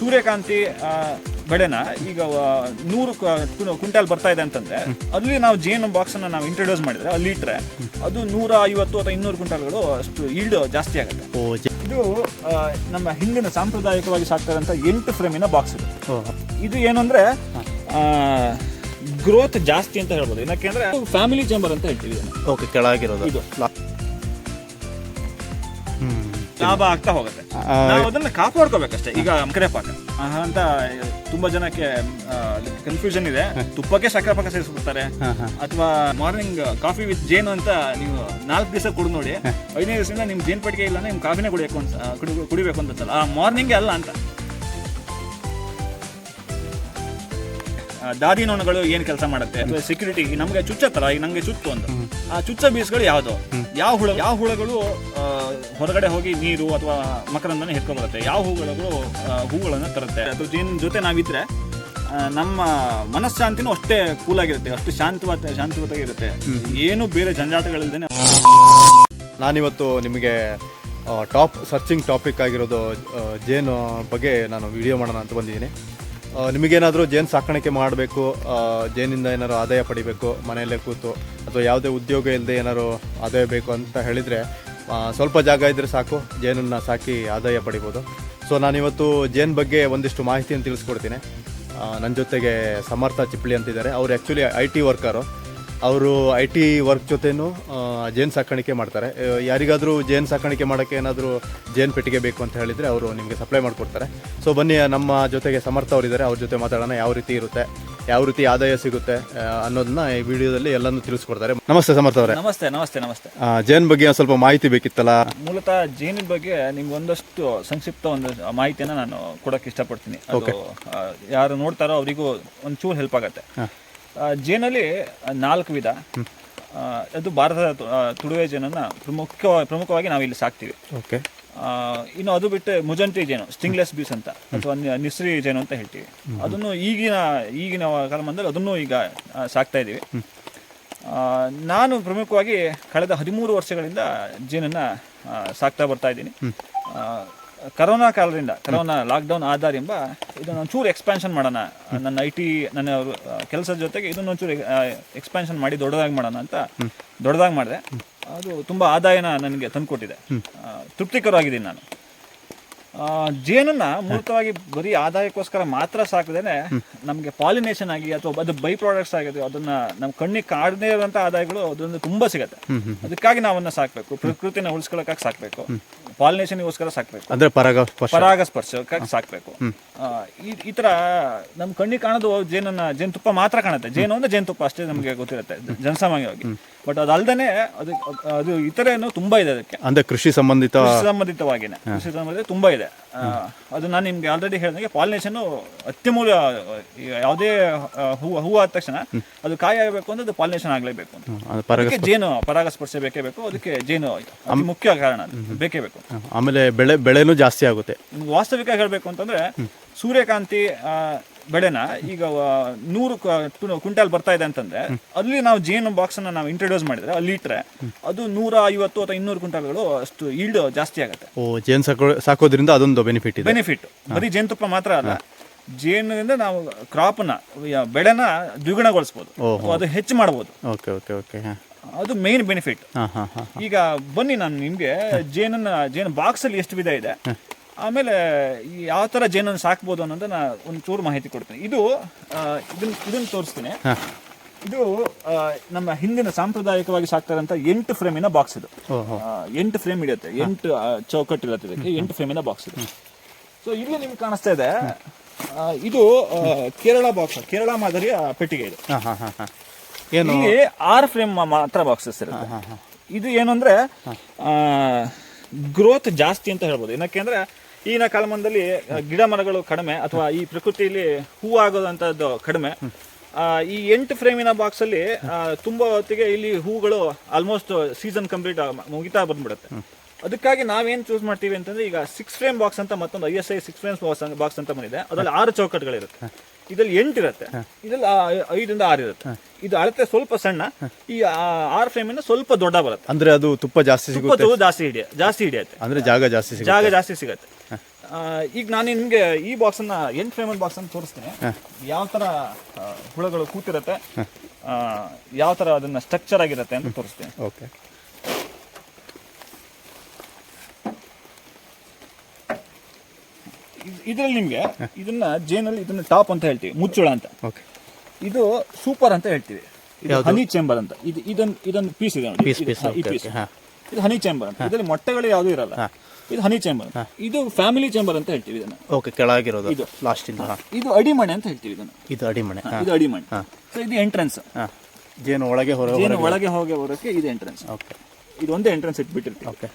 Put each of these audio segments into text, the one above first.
ಸೂರ್ಯಕಾಂತಿ ಬೆಳೆನ ಈಗ ನೂರು ಕ್ವಿಂಟಾಲ್ ಬರ್ತಾ ಇದೆ ಅಂತಂದ್ರೆ ಅಲ್ಲಿ ನಾವು ಜೇನು ಬಾಕ್ಸ್ ಅನ್ನ ನಾವು ಇಂಟ್ರೊಡ್ಯೂಸ್ ಮಾಡಿದ್ರೆ ಅಲ್ಲಿ ಇಟ್ರೆ ಅದು ನೂರ ಐವತ್ತು ಅಥವಾ ಇನ್ನೂರು ಕ್ವಿಂಟಾಲ್ಗಳು ಅಷ್ಟು ಈಲ್ಡ್ ಜಾಸ್ತಿ ಆಗುತ್ತೆ. ಇದು ನಮ್ಮ ಹಿಂದಿನ ಸಾಂಪ್ರದಾಯಿಕವಾಗಿ ಸಾಕ್ತಾರಂತ ಎಂಟು ಫ್ರೇಮಿನ ಬಾಕ್ಸ್ ಇದು. ಏನು ಅಂದ್ರೆ ಗ್ರೋತ್ ಜಾಸ್ತಿ ಅಂತ ಹೇಳ್ಬೋದು. ಏನಕ್ಕೆ ಅಂದ್ರೆ ಫ್ಯಾಮಿಲಿ ಚೇಂಬರ್ ಅಂತ ಹೇಳ್ತೀವಿ ಓಕೆ ಕೆಳಗಿರೋದು. ಇದು. ಲಾಭ ಆಗ್ತಾ ಹೋಗುತ್ತೆ. ನಾವು ಅದನ್ನ ಕಾಪಾಡ್ಕೋಬೇಕಷ್ಟೇ. ಈಗ ಸಕ್ಕರೆ ಪಾಕ ಅಂತ ತುಂಬಾ ಜನಕ್ಕೆ ಕನ್ಫ್ಯೂಷನ್ ಇದೆ. ತುಪ್ಪಕ್ಕೆ ಸಕ್ಕರೆ ಪಾಕ ಸೇರಿಸ್ಬಿಡ್ತಾರೆ. ಅಥವಾ ಮಾರ್ನಿಂಗ್ ಕಾಫಿ ವಿತ್ ಜೇನು ಅಂತ ನೀವು ನಾಲ್ಕು ದಿವಸ ಕುಡಿದು ನೋಡಿ ಐದನೇ ದಿವಸದಿಂದ ನಿಮ್ ಜೇನ್ ಪಟ್ಟಿಗೆ ಇಲ್ಲ ನಿಮ್ ಕಾಫಿನೇ ಕುಡಿಬೇಕು ಅಂತ ಕುಡಿ- ಕುಡಿಬೇಕು ಅಂತ. ಆ ಮಾರ್ನಿಂಗ್ ಅಲ್ಲ ಅಂತ. ದಾದಿ ನೊಣಗಳು ಏನ್ ಕೆಲಸ ಮಾಡುತ್ತೆ? ಸೆಕ್ಯೂರಿಟಿ ನಮ್ಗೆ ಚುಚ್ಚತ್ತಲ್ಲ ಈಗ ನಂಗೆ ಚುಚ್ಚು ಅಂತ. ಆ ಚುಚ್ಚ ಬೀಸ್ಗಳು ಯಾವ್ದು? ಯಾವ ಹುಳ ಯಾವ ಹುಳಗಳು ಹೊರಗಡೆ ಹೋಗಿ ನೀರು ಅಥವಾ ಮಕರಂದನ ಬರುತ್ತೆ? ಯಾವ ಹೂಗಳು ಹೂಗಳನ್ನ ತರುತ್ತೆ? ಅದ್ರ ಜೀನ್ ಜೊತೆ ನಾವಿದ್ರೆ ನಮ್ಮ ಮನಃಶಾಂತಿನೂ ಅಷ್ಟೇ ಕೂಲ್ ಆಗಿರುತ್ತೆ ಅಷ್ಟು ಶಾಂತವಾದ ಇರುತ್ತೆ. ಏನು ಬೇರೆ ಜಂಜಾಟಗಳಿಲ್ದೇನೆ ನಾನಿವತ್ತು ನಿಮಗೆ ಟಾಪ್ ಸರ್ಚಿಂಗ್ ಟಾಪಿಕ್ ಆಗಿರೋದು ಜೇನು ಬಗ್ಗೆ ನಾನು ವಿಡಿಯೋ ಮಾಡೋಣ ಅಂತ ಬಂದಿದ್ದೀನಿ. ನಿಮಗೇನಾದರೂ ಜೇನು ಸಾಕಾಣಿಕೆ ಮಾಡಬೇಕು ಜೇನಿಂದ ಏನಾದ್ರು ಆದಾಯ ಪಡಿಬೇಕು, ಮನೆಯಲ್ಲೇ ಕೂತು, ಅಥವಾ ಯಾವುದೇ ಉದ್ಯೋಗ ಇಲ್ಲದೆ ಏನಾದ್ರು ಆದಾಯ ಬೇಕು ಅಂತ ಹೇಳಿದರೆ ಸ್ವಲ್ಪ ಜಾಗ ಇದ್ದರೆ ಸಾಕು, ಜೇನನ್ನು ಸಾಕಿ ಆದಾಯ ಪಡಿಬೋದು. ಸೊ, ನಾನಿವತ್ತು ಜೇನು ಬಗ್ಗೆ ಒಂದಿಷ್ಟು ಮಾಹಿತಿಯನ್ನು ತಿಳಿಸ್ಕೊಡ್ತೀನಿ. ನನ್ನ ಜೊತೆಗೆ ಸಮರ್ಥ ಚಿಪ್ಳಿ ಅಂತಿದ್ದಾರೆ. ಅವರು ಆ್ಯಕ್ಚುಲಿ ಐ ಟಿ ವರ್ಕರು ಅವರು ಐ ಟಿ ವರ್ಕ್ ಜೊತೆನೂ ಜೇನು ಸಾಕಾಣಿಕೆ ಮಾಡ್ತಾರೆ. ಯಾರಿಗಾದರೂ ಜೇನು ಸಾಕಾಣಿಕೆ ಮಾಡೋಕ್ಕೆ ಏನಾದರೂ ಜೇನು ಪೆಟ್ಟಿಗೆ ಬೇಕು ಅಂತ ಹೇಳಿದರೆ ಅವರು ನಿಮಗೆ ಸಪ್ಲೈ ಮಾಡಿಕೊಡ್ತಾರೆ. ಸೊ ಬನ್ನಿ ನಮ್ಮ ಜೊತೆಗೆ ಸಮರ್ಥ ಅವರಿದ್ದಾರೆ ಅವ್ರ ಜೊತೆ ಮಾತಾಡೋಣ ಯಾವ ರೀತಿ ಇರುತ್ತೆ ಯಾವ ರೀತಿ ಆದಾಯ ಸಿಗುತ್ತೆ ಅನ್ನೋದನ್ನ ಈ ವಿಡಿಯೋದಲ್ಲಿ ಎಲ್ಲನೂ ತಿಳಿಸ್ಕೊಡ್ತಾರೆ. ನಮಸ್ತೆ ಸಮರ್ಥ ಅವರೇ. ನಮಸ್ತೆ ನಮಸ್ತೆ ನಮಸ್ತೆ. ಜೇನ್ ಬಗ್ಗೆ ಒಂದ್ ಸ್ವಲ್ಪ ಮಾಹಿತಿ ಬೇಕಿತ್ತಲ್ಲ? ಮೂಲತಃ ಜೇನಿನ ಬಗ್ಗೆ ನಿಮ್ಗೆ ಒಂದಷ್ಟು ಸಂಕ್ಷಿಪ್ತ ಒಂದು ಮಾಹಿತಿಯನ್ನು ನಾನು ಕೊಡೋಕೆ ಇಷ್ಟಪಡ್ತೀನಿ. ಯಾರು ನೋಡ್ತಾರೋ ಅವರಿಗೂ ಒಂಚೂರು ಹೆಲ್ಪ್ ಆಗುತ್ತೆ. ಜೇನಲ್ಲಿ ನಾಲ್ಕು ವಿಧ. ಅದು ಭಾರತದ ತುಳುವೆ ಜೇನನ್ನ ಪ್ರಮುಖ ಪ್ರಮುಖವಾಗಿ ನಾವು ಇಲ್ಲಿ ಸಾಕ್ತೀವಿ. ಓಕೆ. ಇನ್ನು ಅದು ಬಿಟ್ಟು ಮುಜಂಟಿ ಜೇನು ಸ್ಟಿಂಗ್ಲೆಸ್ ಬೀಸ್ ಅಂತ ಅಥವಾ ನಿಸ್ರಿ ಜೇನು ಅಂತ ಹೇಳ್ತೀವಿ. ಅದನ್ನು ಈಗಿನ ಈಗಿನ ಕಾಲಮಾನದಲ್ಲಿ ಅದನ್ನು ಈಗ ಸಾಕ್ತಾ ಇದ್ದೀವಿ. ನಾನು ಪ್ರಮುಖವಾಗಿ ಕಳೆದ ಹದಿಮೂರು ವರ್ಷಗಳಿಂದ ಜೇನನ್ನ ಸಾಕ್ತಾ ಬರ್ತಾ ಇದ್ದೀನಿ. ಕರೋನಾ ಕಾಲದಿಂದ ಕರೋನಾ ಲಾಕ್ಡೌನ್ ಎಂಬ ಇದನ್ನ ಒಂಚೂರು ಎಕ್ಸ್ಪ್ಯಾನ್ಷನ್ ಮಾಡೋಣ. ನನ್ನ ಐ ಟಿ ನನ್ನ ಕೆಲಸದ ಜೊತೆಗೆ ಇದನ್ನ ಒಂಚೂರು ಎಕ್ಸ್ಪ್ಯಾನ್ಷನ್ ಮಾಡಿ ದೊಡ್ಡದಾಗಿ ಮಾಡೋಣ ಅಂತ ದೊಡ್ಡದಾಗಿ ಮಾಡಿದೆ. ಅದು ತುಂಬ ಆದಾಯನ ನನಗೆ ತಂದುಕೊಟ್ಟಿದೆ. ತೃಪ್ತಿಕರವಾಗಿದ್ದೀನಿ ನಾನು. ಜೇನನ್ನ ಮೂಲತವಾಗಿ ಬರೀ ಆದಾಯಕ್ಕೋಸ್ಕರ ಮಾತ್ರ ಸಾಕದೇನೆ ನಮಗೆ ಪಾಲಿನೇಷನ್ ಆಗಿ ಅಥವಾ ಅದು ಬೈ ಪ್ರಾಡಕ್ಟ್ಸ್ ಆಗಿದೆ ಅದನ್ನ ನಮ್ಮ ಕಣ್ಣಿಗೆ ಕಾಡದೇ ಇರುವಂತ ಆದಾಯಗಳು ಅದೊಂದು ತುಂಬಾ ಸಿಗತ್ತೆ. ಅದಕ್ಕಾಗಿ ನಾವನ್ನ ಸಾಕ್ಬೇಕು. ಪ್ರಕೃತಿನ ಉಳಿಸ್ಕೊಳಕ್ಕಾಗಿ ಸಾಕ್ಬೇಕು. ಪಾಲಿನೇಷನ್ಗೋಸ್ಕರ ಸಾಕ್ಬೇಕು. ಅಂದ್ರೆ ಪರಾಗ ಸ್ಪರ್ಶ ಪರಾಗಸ್ಪರ್ಶಕ್ಕಾಗಿ ಸಾಕ್ಬೇಕು. ಈ ತರ ನಮ್ ಕಣ್ಣಿಗೆ ಕಾಣೋದು ಜೇನನ್ನ ಜೇನುತುಪ್ಪ ಮಾತ್ರ ಕಾಣುತ್ತೆ. ಜೇನು ಅಂದ್ರೆ ಜೇನುತುಪ್ಪ ಅಷ್ಟೇ ನಮಗೆ ಗೊತ್ತಿರುತ್ತೆ ಜನಸಾಮಾನ್ಯವಾಗಿ. ಬಟ್ ಅದಲ್ದೇ ಅದು ಅದು ಇತರೇನು ತುಂಬಾ ಇದೆ ಅದಕ್ಕೆ. ಅಂದ್ರೆ ಕೃಷಿ ಸಂಬಂಧಿತ ಕೃಷಿ ಸಂಬಂಧಿತವಾಗಿನೇ. ಕೃಷಿ ಸಂಬಂಧಿತ ತುಂಬಾ ಇದೆ. ಆ, ಅದು ನಾನು ನಿಮ್ಗೆ ಆಲ್ರೆಡಿ ಹೇಳಿದಂಗೆ ಪಾಲಿನೇಷನ್ ಅತ್ಯಮೂಲ್ಯ ಯಾವುದೇ ಹೂವು ಹೂವು ಆದ ತಕ್ಷಣ ಅದು ಕಾಯಿ ಆಗಬೇಕು ಅಂದ್ರೆ ಅದು ಪಾಲಿನೇಷನ್ ಆಗಲೇಬೇಕು ಅಂತ. ಅದು ಪರಾಗ ಅದಕ್ಕೆ ಜೇನು ಪರಾಗಸ್ಪರ್ಶ ಬೇಕೇ ಬೇಕು. ಅದಕ್ಕೆ ಜೇನು ಅತಿ ಮುಖ್ಯ ಕಾರಣ ಅದು. ಬೇಕೇ ಬೇಕು. ಆಮೇಲೆ ಬೆಳೆ ಬೆಳೆನೂ ಜಾಸ್ತಿ ಆಗುತ್ತೆ. ನಿಮ್ಗೆ ವಾಸ್ತವಿಕ ಹೇಳಬೇಕು ಅಂತಂದ್ರೆ ಸೂರ್ಯಕಾಂತಿ ಆ, ಬೆಳೆನ ಈಗ ನೂರು ಕ್ವಿಂಟಾಲ್ ಬರ್ತಾ ಇದೆ ಅಂತಂದ್ರೆ ಅಲ್ಲಿ ನಾವು ಜೇನು ಬಾಕ್ಸ್ ಅನ್ನ ನಾವು ಇಂಟ್ರೊಡ್ಯೂಸ್ ಮಾಡಿದ್ರೆ ಅಲ್ಲಿ ಇಟ್ರೆ ಅದು ನೂರ ಐವತ್ತು ಅಥವಾ ಇನ್ನೂರು ಕ್ವಿಂಟಾಲ್ಗಳು ಅಷ್ಟು ಈಲ್ಡ್ ಜಾಸ್ತಿ ಆಗುತ್ತೆ. ಓ ಜೇನು ಸಾಕೋ ಸಾಕೋದ್ರಿಂದ ಅದೊಂದು ಬೆನಿಫಿಟ್ ಇದೆ. ಬೆನಿಫಿಟ್ ಬರೀ ಜೇನುತುಪ್ಪ ಮಾತ್ರ ಅಲ್ಲ ಜೇನಿಂದ ನಾವು ಕ್ರಾಪ್ನ ಬೆಳೆನ ದ್ವಿಗುಣಗೊಳಿಸ್ಬೋದು. ಅದು ಹೆಚ್ಚು ಮಾಡ್ಬೋದು. ಓಕೆ ಓಕೆ ಓಕೆ ಅದು ಮೇನ್ ಬೆನಿಫಿಟ್ ಹಾಂ ಹಾಂ ಹಾಂ ಈಗ ಬನ್ನಿ ನಾನು ನಿಮ್ಗೆ ಜೇನನ್ನ ಜೇನು ಬಾಕ್ಸ್ ಅಲ್ಲಿ ಎಷ್ಟು ವಿಧ ಇದೆ? ಆಮೇಲೆ ಈ ಯಾವ ಥರ ಜೇನನ್ನು ಸಾಕ್ಬೋದು ಅನ್ನೋದನ್ನ ಒಂದು ಚೂರು ಮಾಹಿತಿ ಕೊಡ್ತೀನಿ. ಇದು ಇದನ್ನು ಇದನ್ನ ತೋರಿಸ್ತೀನಿ. ಇದು ನಮ್ಮ ಹಿಂದಿನ ಸಾಂಪ್ರದಾಯಿಕವಾಗಿ ಸಾಕ್ತಾರಂತ ಎಂಟು ಫ್ರೇಮಿನ ಬಾಕ್ಸ್ ಇದು. ಎಂಟು ಫ್ರೇಮ್ ಇಡುತ್ತೆ ಎಂಟು ಚೌಕಟ್ಟು ಇರುತ್ತೆ ಇದಕ್ಕೆ. ಎಂಟು ಫ್ರೇಮಿನ ಬಾಕ್ಸ್ ಇದು. ಸೊ ಇಲ್ಲಿ ನಿಮ್ಗೆ ಕಾಣಿಸ್ತಾ ಇದೆ ಇದು ಕೇರಳ ಬಾಕ್ಸ್ ಕೇರಳ ಮಾದರಿಯ ಪೆಟ್ಟಿಗೆ ಇದು. ಇಲ್ಲಿ ಆರು ಫ್ರೇಮ್ ಮಾತ್ರ ಬಾಕ್ಸಸ್ ಇರುತ್ತೆ. ಇದು ಏನು ಅಂದ್ರೆ ಗ್ರೋತ್ ಜಾಸ್ತಿ ಅಂತ ಹೇಳ್ಬೋದು. ಏನಕ್ಕೆ ಅಂದ್ರೆ ಈಗಿನ ಕಾಲಮಾನದಲ್ಲಿ ಗಿಡ ಮರಗಳು ಕಡಿಮೆ ಅಥವಾ ಈ ಪ್ರಕೃತಿಯಲ್ಲಿ ಹೂ ಆಗೋದಂತದ್ದು ಕಡಿಮೆ. ಆ, ಈ ಎಂಟು ಫ್ರೇಮಿನ ಬಾಕ್ಸ್ ಅಲ್ಲಿ ತುಂಬಾ ಹೊತ್ತಿಗೆ ಇಲ್ಲಿ ಹೂಗಳು ಆಲ್ಮೋಸ್ಟ್ ಸೀಸನ್ ಕಂಪ್ಲೀಟ್ ಮುಗಿತಾ ಬಂದ್ಬಿಡುತ್ತೆ. ಅದಕ್ಕಾಗಿ ನಾವೇನ್ ಚೂಸ್ ಮಾಡ್ತೀವಿ ಅಂತಂದ್ರೆ ಈಗ ಸಿಕ್ಸ್ ಫ್ರೇಮ್ ಬಾಕ್ಸ್ ಅಂತ ಮತ್ತೊಂದು I S I six frame box ಅಂತ ಬಂದಿದೆ. ಅದ್ರಲ್ಲಿ ಆರು ಚೌಕಟ್ಗಳಿರುತ್ತೆ ಇದ್ರಲ್ಲಿ ಎಂಟು ಇರುತ್ತೆ. ಇದ್ರಲ್ಲಿ ಐದರಿಂದ ಆರು ಇರುತ್ತೆ. ಇದು ಅಳತೆ ಸ್ವಲ್ಪ ಸಣ್ಣ. ಈ ಆರ್ ಫ್ರೇಮ್ ಇಂದ ಸ್ವಲ್ಪ ದೊಡ್ಡ ಬರುತ್ತೆ. ಅಂದ್ರೆ ಅದು ತುಪ್ಪ ಜಾಸ್ತಿ ಸಿಗುತ್ತೆ? ತುಪ್ಪ ಜಾಸ್ತಿ ಹಿಡಿಯ ಜಾಸ್ತಿ ಹಿಡಿಯುತ್ತೆ. ಅಂದ್ರೆ ಜಾಗ ಜಾಸ್ತಿ ಸಿಗುತ್ತೆ. ಜಾಗ ಜಾಸ್ತಿ ಸಿಗತ್ತೆ. ಈಗ ನಾನು ನಿಮಗೆ ಈ ಬಾಕ್ಸನ್ನ ಎಂಟು ಫ್ರೇಮಲ್ ಬಾಕ್ಸ್ ಅಂತ ತೋರಿಸ್ತೀನಿ. ಯಾವ ಥರ ಹುಳಗಳು ಕೂತಿರತ್ತೆ ಯಾವ ಥರ ಅದನ್ನ ಸ್ಟ್ರಕ್ಚರ್ ಆಗಿರುತ್ತೆ ಅಂತ ತೋರಿಸ್ತೀನಿ. ಓಕೆ. ಇದರಲ್ಲಿ ನಿಮಗೆ ಇದನ್ನ ಜೇನಲ್ಲಿ ಇದನ್ನ ಟಾಪ್ ಅಂತ ಹೇಳ್ತೀವಿ ಮುಚ್ಚುಳ ಅಂತ. ಓಕೆ. ಇದು ಸೂಪರ್ ಅಂತ ಹೇಳ್ತೀವಿ. ಇದು ಹನಿ ಚೇಂಬರ್ ಅಂತ. ಇದು ಇದೊಂದು ಇದೊಂದು ಪೀಸ್ ಇದೆ ನೋಡಿ. ಇದು ಹನಿ ಚೇಂಬರ್ ಅಂತ. ಇದರಲ್ಲಿ ಮೊಟ್ಟೆಗಳು ಯಾವುದು ಇರಲ್ಲ. ಇದು ಹನಿ ಚೇಂಬರ್ ಇದು ಫ್ಯಾಮಿಲಿ ಚೇಂಬರ್ ಅಂತ ಹೇಳ್ತೀವಿ ಇದನ್ನ. ಓಕೆ ಕೆಳಗಿರೋದು. ಇದು. ಲಾಸ್ಟಿಂದ ಇಂದ ಇದು ಅಡಿಮಣೆ ಅಂತ ಹೇಳ್ತೀವಿ ಇದನ್ನ. ಇದು ಅಡಿಮಣೆ ಇದು ಅಡಿಮಣೆ. ಸೊ ಇದು ಎಂಟ್ರೆನ್ಸ್ ಹಾಂ. ಜೇನು ಒಳಗೆ ಹೊರ ಜೇನು ಒಳಗೆ ಹೋಗಿ ಬರೋಕ್ಕೆ ಇದು ಎಂಟ್ರೆನ್ಸ್ ಓಕೆ ಇದು ಒಂದೇ ಎಂಟ್ರೆನ್ಸ್ ಇಟ್ಬಿಟ್ಟಿರ್ತೀವಿ. ಓಕೆ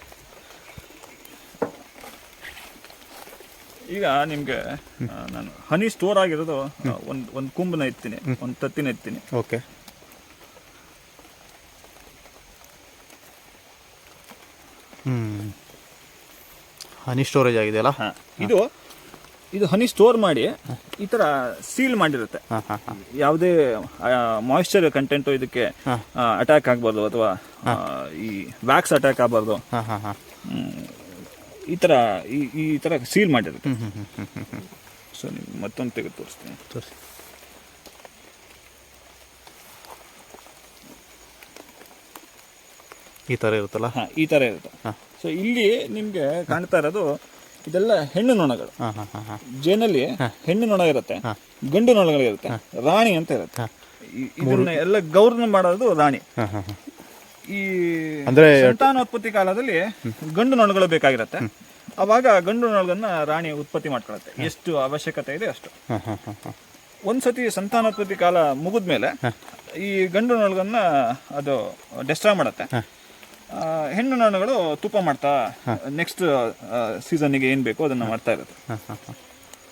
ಈಗ ನಿಮ್ಗೆ ನಾನು ಹನಿ ಸ್ಟೋರ್ ಆಗಿರೋದು ಒಂದು ಒಂದು ಕುಂಬನ ಎತ್ತೀನಿ ಒಂದು ತತ್ತಿನ ಎತ್ತೀನಿ ಓಕೆ ಹ್ಞೂ ಹನಿ ಸ್ಟೋರೇಜ್ ಆಗಿದೆ ಅಲ್ಲ? ಇದು ಇದು ಹನಿ ಸ್ಟೋರ್ ಮಾಡಿ ಈ ತರ ಸೀಲ್ ಮಾಡಿರುತ್ತೆ. ಹಾಂ ಹಾಂ ಹಾಂ. ಯಾವುದೇ ಮಾಯಿಶ್ಚರ್ ಕಂಟೆಂಟ್ ಇದಕ್ಕೆ ಅಟ್ಯಾಕ್ ಆಗಬಾರ್ದು ಅಥವಾ ಈ ವ್ಯಾಕ್ಸ್ ಅಟ್ಯಾಕ್ ಆಗಬಾರ್ದು. ಈ ತರ ಈ ತರ ಸೀಲ್ ಮಾಡಿರುತ್ತೆ. ಸೊ ನಿಮ್ಗೆ ಮತ್ತೊಂದು ತೆಗೆದು ತೋರಿಸ್ತೀನಿ. ತೋರಿಸಿ. ಈ ತರ ಇರುತ್ತಲ್ಲ? ಹಾಂ ಈ ತರ ಇರುತ್ತೆ. ಹಾ. ಸೊ ಇಲ್ಲಿ ನಿಮಗೆ ಕಾಣ್ತಾ ಇರೋದು ಇದೆಲ್ಲ ಹೆಣ್ಣು ನೊಣಗಳು. ಜೇನಲ್ಲಿ ಹೆಣ್ಣು ನೊಣ ಇರುತ್ತೆ ಗಂಡು ನೊಣಗಳಿರುತ್ತೆ ರಾಣಿ ಅಂತ ಇರುತ್ತೆ. ಇದನ್ನ ಎಲ್ಲ ಗೌರ್ನ ಮಾಡೋದು ರಾಣಿ. ಈ ಅಂದ್ರೆ ಸಂತಾನೋತ್ಪತ್ತಿ ಕಾಲದಲ್ಲಿ ಗಂಡು ನೊಣಗಳು ಬೇಕಾಗಿರುತ್ತೆ. ಅವಾಗ ಗಂಡು ನೊಣಗಳನ್ನ ರಾಣಿ ಉತ್ಪತ್ತಿ ಮಾಡ್ಕೊಳತ್ತೆ. ಎಷ್ಟು ಅವಶ್ಯಕತೆ ಇದೆ ಅಷ್ಟು. ಒಂದ್ಸತಿ ಸಂತಾನೋತ್ಪತ್ತಿ ಕಾಲ ಮುಗಿದ್ಮೇಲೆ ಈ ಗಂಡು ನೊಳಗನ್ನ ಅದು ಡೆಸ್ಟ್ರಾಯ್ ಮಾಡುತ್ತೆ. ಹೆಣ್ಣು ನೊಣಗಳು ತುಪ್ಪ ಮಾಡ್ತಾ ನೆಕ್ಸ್ಟ್ ಸೀಸನ್ನಿಗೆ ಏನು ಬೇಕೋ ಅದನ್ನ ಮಾಡ್ತಾ ಇರುತ್ತೆ.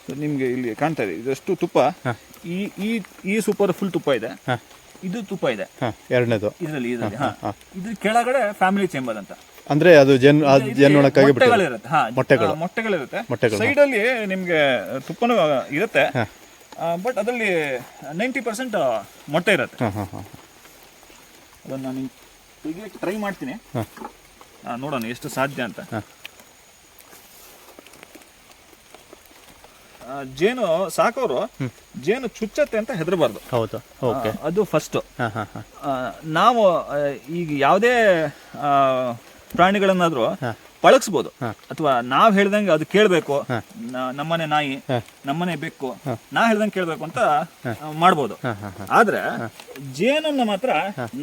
ಸೊ ನಿಮಗೆ ಇಲ್ಲಿ ಕಾಣ್ತಾ ಇದೆ ಇದಷ್ಟು ತುಪ್ಪ. ಈ ಈ ಈ ಸೂಪರ್ ಫುಲ್ ತುಪ್ಪ ಇದೆ. ಇದು ತುಪ್ಪ ಇದೆ. ಎರಡನೇದು. ಇದರಲ್ಲಿ ಇದರಲ್ಲಿ ಹಾ ಇದ್ರ ಕೆಳಗಡೆ ಫ್ಯಾಮಿಲಿ ಚೇಂಬರ್ ಅಂತ. ಅಂದ್ರೆ ಅದು ಜನ ಜನೊಣಕ್ಕಾಗಿ ಮೊಟ್ಟೆಗಳು. ಮೊಟ್ಟೆಗಳಿರುತ್ತೆ ಮೊಟ್ಟೆಗಳು, ಸೈಡ್ ಅಲ್ಲಿ ನಿಮ್ಗೆ ತುಪ್ಪನೂ ಇರುತ್ತೆ. ಬಟ್ ಅದರಲ್ಲಿ ನೈಂಟಿ ಪರ್ಸೆಂಟ್ ಮೊಟ್ಟೆ ಇರುತ್ತೆ. ಅದನ್ನ ನಾನು ತೆಗಿಯಕ್ಕೆ ಟ್ರೈ ಮಾಡ್ತೀನಿ. ನೋಡೋಣ ಎಷ್ಟು ಸಾಧ್ಯ ಅಂತ. ಜೇನು ಸಾಕೋರು ಜೇನು ಚುಚ್ಚತ್ತೆ ಅಂತ ಹೆದರಬಾರ್ದು. ಹೌದು. ಓಕೆ. ಅದು ಫಸ್ಟ್ ನಾವು ಈಗ ಯಾವುದೇ ಪ್ರಾಣಿಗಳನ್ನಾದ್ರೂ ಪಳಗಿಸ್ಬೋದು. ಅಥವಾ ನಾವ್ ಹೇಳ್ದಂಗೆ ಅದು ಕೇಳಬೇಕು. ನಮ್ಮನೆ ನಾಯಿ ನಮ್ಮನೆ ಬೆಕ್ಕು ನಾ ಹೇಳ್ದಂಗೆ ಕೇಳಬೇಕು ಅಂತ ಮಾಡ್ಬೋದು. ಆದ್ರೆ ಜೇನನ್ನ ಮಾತ್ರ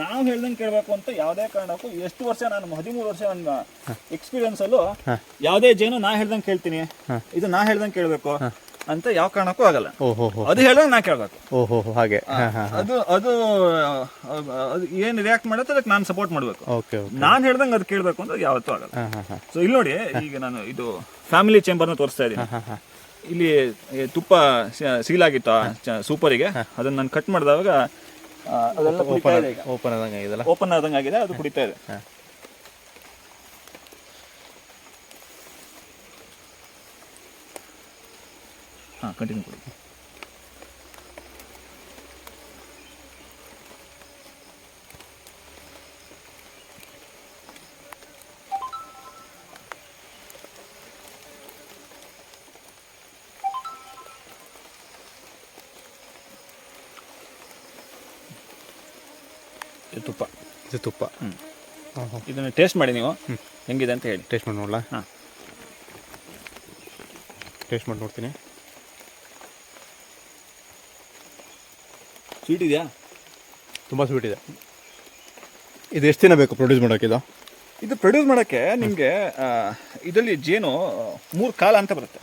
ನಾವ್ ಹೇಳ್ದಂಗೆ ಕೇಳಬೇಕು ಅಂತ ಯಾವ್ದೇ ಕಾರಣಕ್ಕೂ ಎಷ್ಟು ವರ್ಷ ನಾನು ಹದಿಮೂರು ವರ್ಷ ನನ್ನ ಎಕ್ಸ್ಪೀರಿಯನ್ಸ್ ಅಲ್ಲೂ ಯಾವ್ದೇ ಜೇನು ನಾ ಹೇಳ್ದಂಗೆ ಕೇಳ್ತೀನಿ. ಇದು ನಾ ಹೇಳ್ದಂಗೆ ಕೇಳಬೇಕು. ಅಂತ ಯಾವ ಕಾರಣಕ್ಕೂ ಆಗಲ್ಲ. ಅದು ಹೇಳೋ ನಾ ಕೇಳಬೇಕು. ಓಹೋ ಹಾಗೆ. ಅದು ಅದು ಏನ್ ರಿಯಾಕ್ಟ್ ಮಾಡುತ್ತೆ ಅದಕ್ಕೆ ನಾನು ಸಪೋರ್ಟ್ ಮಾಡಬೇಕು. ನಾನು ಹೇಳ್ದಂಗೆ ಅದು ಕೇಳಬೇಕು ಅಂತ ಯಾವತ್ತೂ ಆಗಲ್ಲ. ಸೊ ಇಲ್ಲಿ ನೋಡಿ ಈಗ ನಾನು ಇದು ಫ್ಯಾಮಿಲಿ ಚೇಂಬರ್ನ ತೋರಿಸ್ತಾ ಇದ್ದೀನಿ. ಇಲ್ಲಿ ತುಪ್ಪ ಸೀಲ್ ಆಗಿತ್ತು ಸೂಪರಿಗೆ? ಅದನ್ನ ನಾನು ಕಟ್ ಮಾಡಿದಾಗ ಓಪನ್ ಆದಂಗೆ ಆಗಿದೆ ಅದು ಕುಡಿತಾ ಇದೆ. ಹಾಂ ಕಂಟಿನ್ಯೂ ಕೊಡಿ. ಇದು ತುಪ್ಪ. ಇದು ತುಪ್ಪ. ಹ್ಞೂ ಹಾಂ ಹಾಂ ಇದನ್ನ ಟೇಸ್ಟ್ ಮಾಡಿ ನೀವು. ಹೆಂಗಿದೆ ಅಂತ ಹೇಳಿ. ಟೇಸ್ಟ್ ಮಾಡಿ ನೋಡಲಾ? ಹಾಂ. ಟೇಸ್ಟ್ ಮಾಡಿ ನೋಡ್ತೀನಿ. ಸ್ವೀಟ್ ಇದೆಯಾ? ತುಂಬ ಸ್ವೀಟ್ ಇದೆ. ಇದು ಎಷ್ಟು ದಿನ ಬೇಕು ಪ್ರೊಡ್ಯೂಸ್ ಮಾಡೋಕೆ ಇದು? ಇದು ಪ್ರೊಡ್ಯೂಸ್ ಮಾಡೋಕ್ಕೆ ನಿಮಗೆ ಇದರಲ್ಲಿ ಜೇನು ಮೂರು ಕಾಲ ಅಂತ ಬರುತ್ತೆ.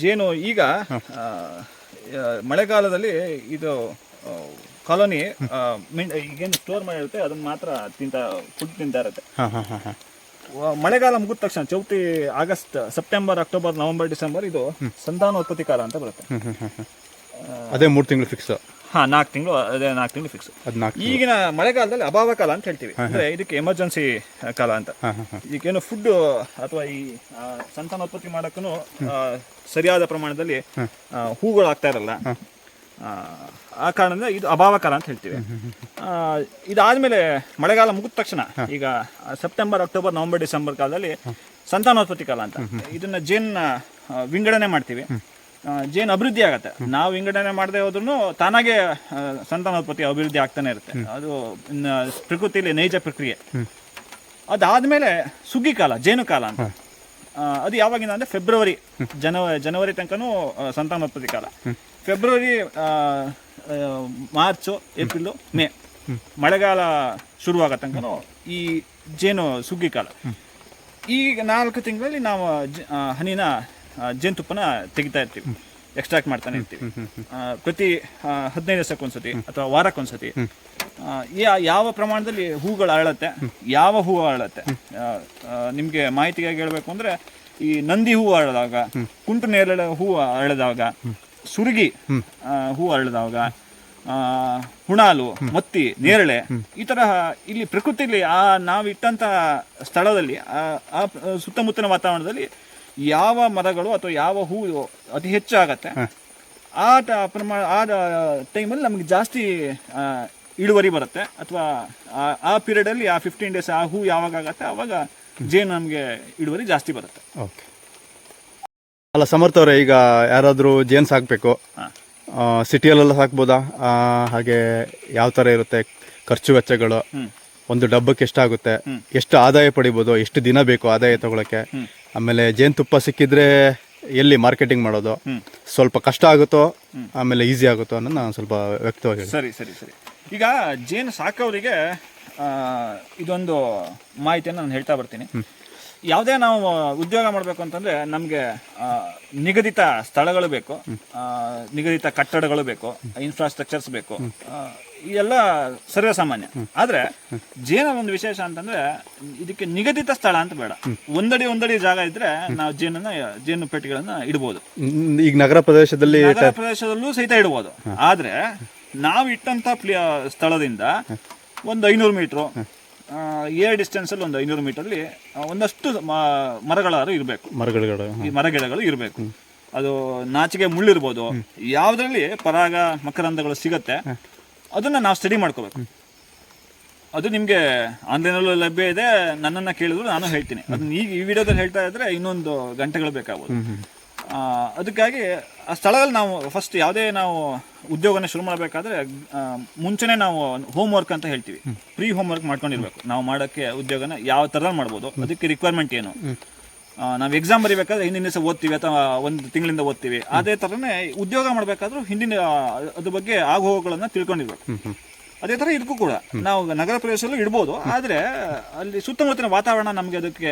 ಜೇನು ಈಗ ಮಳೆಗಾಲದಲ್ಲಿ ಇದು ಕಾಲೋನಿ ಈಗೇನು ಸ್ಟೋರ್ ಮಾಡಿರುತ್ತೆ ಅದನ್ನ ಮಾತ್ರ ತಿಂತ ಫುಡ್ ತಿಂತಾ ಇರುತ್ತೆ. ಮಳೆಗಾಲ ಮುಗಿದ ತಕ್ಷಣ Chauthi August September October November December ಇದು ಸಂತಾನೋತ್ಪತ್ತಿ ಕಾಲ ಅಂತ ಬರುತ್ತೆ. ಅದೇ ಮೂರು ತಿಂಗಳು ಫಿಕ್ಸ್ ಹಾ ನಾಲ್ಕು ತಿಂಗಳು ಅದೇ ನಾಲ್ಕು ತಿಂಗಳು ಫಿಕ್ಸ್ ಈಗಿನ ಮಳೆಗಾಲದಲ್ಲಿ ಅಭಾವ ಕಾಲ ಅಂತ ಹೇಳ್ತೀವಿ. ಅಂದ್ರೆ ಇದಕ್ಕೆ ಎಮರ್ಜೆನ್ಸಿ ಕಾಲ ಅಂತ. ಇದಕ್ಕೇನು ಫುಡ್ ಅಥವಾ ಈ ಸಂತಾನೋತ್ಪತ್ತಿ ಮಾಡೋಕ್ಕೂ ಸರಿಯಾದ ಪ್ರಮಾಣದಲ್ಲಿ ಹೂಗಳು ಆಗ್ತಾ ಇರಲ್ಲ. ಆ, ಕಾರಣದಿಂದ ಇದು ಅಭಾವ ಕಾಲ ಅಂತ ಹೇಳ್ತೀವಿ. ಇದಾದ್ಮೇಲೆ ಮಳೆಗಾಲ ಮುಗಿದ ತಕ್ಷಣ ಈಗ ಸೆಪ್ಟೆಂಬರ್ ಅಕ್ಟೋಬರ್ ನವೆಂಬರ್ ಡಿಸೆಂಬರ್ ಕಾಲದಲ್ಲಿ ಸಂತಾನೋತ್ಪತ್ತಿ ಕಾಲ ಅಂತ. ಇದನ್ನ ಜೇನ್ ವಿಂಗಡಣೆ ಮಾಡ್ತೀವಿ. ಜೇನು ಅಭಿವೃದ್ಧಿ ಆಗುತ್ತೆ. ನಾವು ವಿಂಗಡಣೆ ಮಾಡದೆ ಹೋದ್ರೂ ತಾನಾಗೆ ಸಂತಾನೋತ್ಪತ್ತಿ ಅಭಿವೃದ್ಧಿ ಆಗ್ತಾನೆ ಇರುತ್ತೆ. ಅದು ಪ್ರಕೃತಿಯಲ್ಲಿ ನೈಜ ಪ್ರಕ್ರಿಯೆ. ಅದಾದ್ಮೇಲೆ ಸುಗ್ಗಿ ಕಾಲ ಜೇನು ಕಾಲ ಅಂತ. ಅದು ಯಾವಾಗಿಂದ ಅಂದ್ರೆ ಫೆಬ್ರವರಿ ಜನವರಿ ಜನವರಿ ತನಕನೂ ಸಂತಾನೋತ್ಪತ್ತಿ ಕಾಲ. ಫೆಬ್ರವರಿ ಮಾರ್ಚು ಏಪ್ರಿಲು ಮೇ. ಮಳೆಗಾಲ ಶುರುವಾಗೋ ತನಕನೂ ಈ ಜೇನು ಸುಗ್ಗಿ ಕಾಲ. ಈಗ ನಾಲ್ಕು ತಿಂಗಳಲ್ಲಿ ನಾವು ಹನಿನ ಜೇನುತುಪ್ಪನ ತೆಗಿತಾ ಇರ್ತೀವಿ. ಎಕ್ಸ್ಟ್ರಾಕ್ಟ್ ಮಾಡ್ತಾನೆ ಇರ್ತೀವಿ. ಪ್ರತಿ ಹದಿನೈದು ದಿವಸಕ್ಕೊಂದ್ಸತಿ ಅಥವಾ ವಾರಕ್ಕೊಂದ್ಸತಿ ಯಾವ ಪ್ರಮಾಣದಲ್ಲಿ ಹೂಗಳು ಅರಳತ್ತೆ? ಯಾವ ಹೂವು ಅರಳತ್ತೆ? ನಿಮಗೆ ಮಾಹಿತಿಗಾಗಿ ಹೇಳಬೇಕು ಅಂದ್ರೆ ಈ ನಂದಿ ಹೂವು ಅರಳಿದಾಗ ಕುಂಟು ನೇರಳೆ ಹೂವು ಅರಳಿದಾಗ ಸುರುಗಿ ಹೂವು ಅರಳಿದಾಗ ಆ, ಹುಣಾಲು ಮತ್ತಿ ನೇರಳೆ ಈ ತರ ಇಲ್ಲಿ ಪ್ರಕೃತಿಯಲ್ಲಿ ಆ ನಾವು ಇಟ್ಟಂತ ಸ್ಥಳದಲ್ಲಿ ಆ ಆ ಸುತ್ತಮುತ್ತಲಿನ ವಾತಾವರಣದಲ್ಲಿ ಯಾವ ಮರಗಳು ಅಥವಾ ಯಾವ ಹೂವು ಅತಿ ಹೆಚ್ಚು ಆಗತ್ತೆ ಆ ಟ- ಪ್ರಮಾಣ ಆ ಟೈಮಲ್ಲಿ ನಮಗೆ ಜಾಸ್ತಿ ಆ, ಇಳುವರಿ ಬರುತ್ತೆ. ಅಥವಾ ಆ- ಆ ಪೀರಿಯಡಲ್ಲಿ ಆ ಫಿಫ್ಟೀನ್ ಡೇಸ್ ಆ ಹೂ ಯಾವಾಗ ಆಗತ್ತೆ ಆವಾಗ ಜೇನು ನಮಗೆ ಇಳುವರಿ ಜಾಸ್ತಿ ಬರುತ್ತೆ. ಓಕೆ. ಅಲ್ಲ ಸಮರ್ಥ ಅವರೇ ಈಗ ಯಾರಾದರೂ ಜೇನು ಸಾಕಬೇಕು ಸಿಟಿಯಲ್ಲೆಲ್ಲ ಸಾಕ್ಬೋದಾ? ಆ, ಹಾಗೆ ಯಾವ ಥರ ಇರುತ್ತೆ? ಖರ್ಚು ವೆಚ್ಚಗಳು. ಒಂದು ಡಬ್ಬಕ್ಕೆ ಎಷ್ಟಾಗುತ್ತೆ ಎಷ್ಟು ಆದಾಯ ಪಡಿಬೋದು ಎಷ್ಟು ದಿನ ಬೇಕು ಆದಾಯ ತಗೊಳಕ್ಕೆ. ಆಮೇಲೆ ಜೇನುತುಪ್ಪ ಸಿಕ್ಕಿದ್ರೆ ಎಲ್ಲಿ ಮಾರ್ಕೆಟಿಂಗ್ ಮಾಡೋದು ಸ್ವಲ್ಪ ಕಷ್ಟ ಆಗುತ್ತೋ ಆಮೇಲೆ ಈಸಿ ಆಗುತ್ತೋ ಅನ್ನೋದು ನಾನು ಸ್ವಲ್ಪ ವ್ಯಕ್ತವಾಗಿ ಸರಿ ಸರಿ ಸರಿ. ಈಗ ಜೇನು ಸಾಕೋರಿಗೆ ಇದೊಂದು ಮಾಹಿತಿಯನ್ನು ನಾನು ಹೇಳ್ತಾ ಬರ್ತೀನಿ. ಯಾವುದೇ ನಾವು ಉದ್ಯೋಗ ಮಾಡಬೇಕು ಅಂತಂದ್ರೆ ನಮಗೆ ನಿಗದಿತ ಸ್ಥಳಗಳು ಬೇಕು. ನಿಗದಿತ ಕಟ್ಟಡಗಳು ಬೇಕು. ಇನ್ಫ್ರಾಸ್ಟ್ರಕ್ಚರ್ಸ್ ಬೇಕು. ಇದೆಲ್ಲ ಸರ್ವೇ ಸಾಮಾನ್ಯ ಆದರೆ ಜೇನ ಒಂದು ವಿಶೇಷ ಅಂತಂದ್ರೆ ಇದಕ್ಕೆ ನಿಗದಿತ ಸ್ಥಳ ಅಂತ ಬೇಡ. ಒಂದಡಿ ಒಂದಡಿ ಜಾಗ ಇದ್ರೆ ನಾವು ಜೇನನ್ನ ಜೇನು ಪೇಟೆಗಳನ್ನ ಇಡಬಹುದು ಈಗ ನಗರ ಪ್ರದೇಶದಲ್ಲಿ ನಗರ ಪ್ರದೇಶದಲ್ಲೂ ಸಹಿತ ಇಡಬಹುದು ಆದ್ರೆ ನಾವು ಇಟ್ಟಂತ ಸ್ಥಳದಿಂದ ಒಂದು ಐನೂರು ಮೀಟ್ರು ಏರ್ ಡಿಸ್ಟೆನ್ಸ್ ಅಲ್ಲಿ ಒಂದು ಐನೂರು ಅಲ್ಲಿ ಒಂದಷ್ಟು ಮರಗಳಾರು ಇರಬೇಕು. ಮರಗಳು ಈ ಮರಗಿಡಗಳು ಇರಬೇಕು. ಅದು ನಾಚಿಗೆ ಮುಳ್ಳಿರ್ಬೋದು ಯಾವ್ದ್ರಲ್ಲಿ ಪರಾಗ ಮಕರಂದಗಳು ಸಿಗತ್ತೆ ಅದನ್ನ ನಾವು ಸ್ಟಡಿ ಮಾಡ್ಕೋಬೇಕು. ಅದು ನಿಮಗೆ ಆನ್ಲೈನಲ್ಲೂ ಲಭ್ಯ ಇದೆ. ನನ್ನನ್ನು ಕೇಳಿದ್ರು ನಾನು ಹೇಳ್ತೀನಿ. ಅದನ್ನ ಈಗ ಈ ವಿಡಿಯೋದಲ್ಲಿ ಹೇಳ್ತಾ ಇದ್ರೆ ಇನ್ನೊಂದು ಗಂಟೆಗಳು ಬೇಕಾಗ್ಬೋದು. ಅದಕ್ಕಾಗಿ ಆ ಸ್ಥಳದಲ್ಲಿ ನಾವು ಫಸ್ಟ್ ಯಾವುದೇ ನಾವು ಉದ್ಯೋಗನ ಶುರು ಮಾಡಬೇಕಾದ್ರೆ ಮುಂಚೆನೇ ನಾವು ಹೋಮ್ ವರ್ಕ್ ಅಂತ ಹೇಳ್ತೀವಿ. ಪ್ರೀ ಹೋಮ್ ವರ್ಕ್ ಮಾಡ್ಕೊಂಡಿರ್ಬೇಕು. ನಾವು ಮಾಡೋಕ್ಕೆ ಉದ್ಯೋಗನ ಯಾವ ಥರ ಮಾಡ್ಬೋದು ಅದಕ್ಕೆ ರಿಕ್ವೈರ್ಮೆಂಟ್ ಏನು? ನಾವು ಎಕ್ಸಾಮ್ ಬರಿಬೇಕಾದ್ರೆ ಹಿಂದಿನ ದಿವಸ ಓದ್ತೀವಿ ಅಥವಾ ಒಂದು ತಿಂಗಳಿಂದ ಓದ್ತೀವಿ. ಅದೇ ಥರನೇ ಉದ್ಯೋಗ ಮಾಡಬೇಕಾದ್ರೂ ಹಿಂದಿನ ಅದ್ರ ಬಗ್ಗೆ ಆಗುಹೋಗುಗಳನ್ನು ತಿಳ್ಕೊಂಡಿರ್ಬೇಕು. ಅದೇ ತರ ಇದಕ್ಕೂ ಕೂಡ. ನಾವು ನಗರ ಪ್ರದೇಶದಲ್ಲೂ ಇಡ್ಬೋದು. ಆದ್ರೆ ಅಲ್ಲಿ ಸುತ್ತಮುತ್ತಲಿನ ವಾತಾವರಣ ನಮ್ಗೆ ಅದಕ್ಕೆ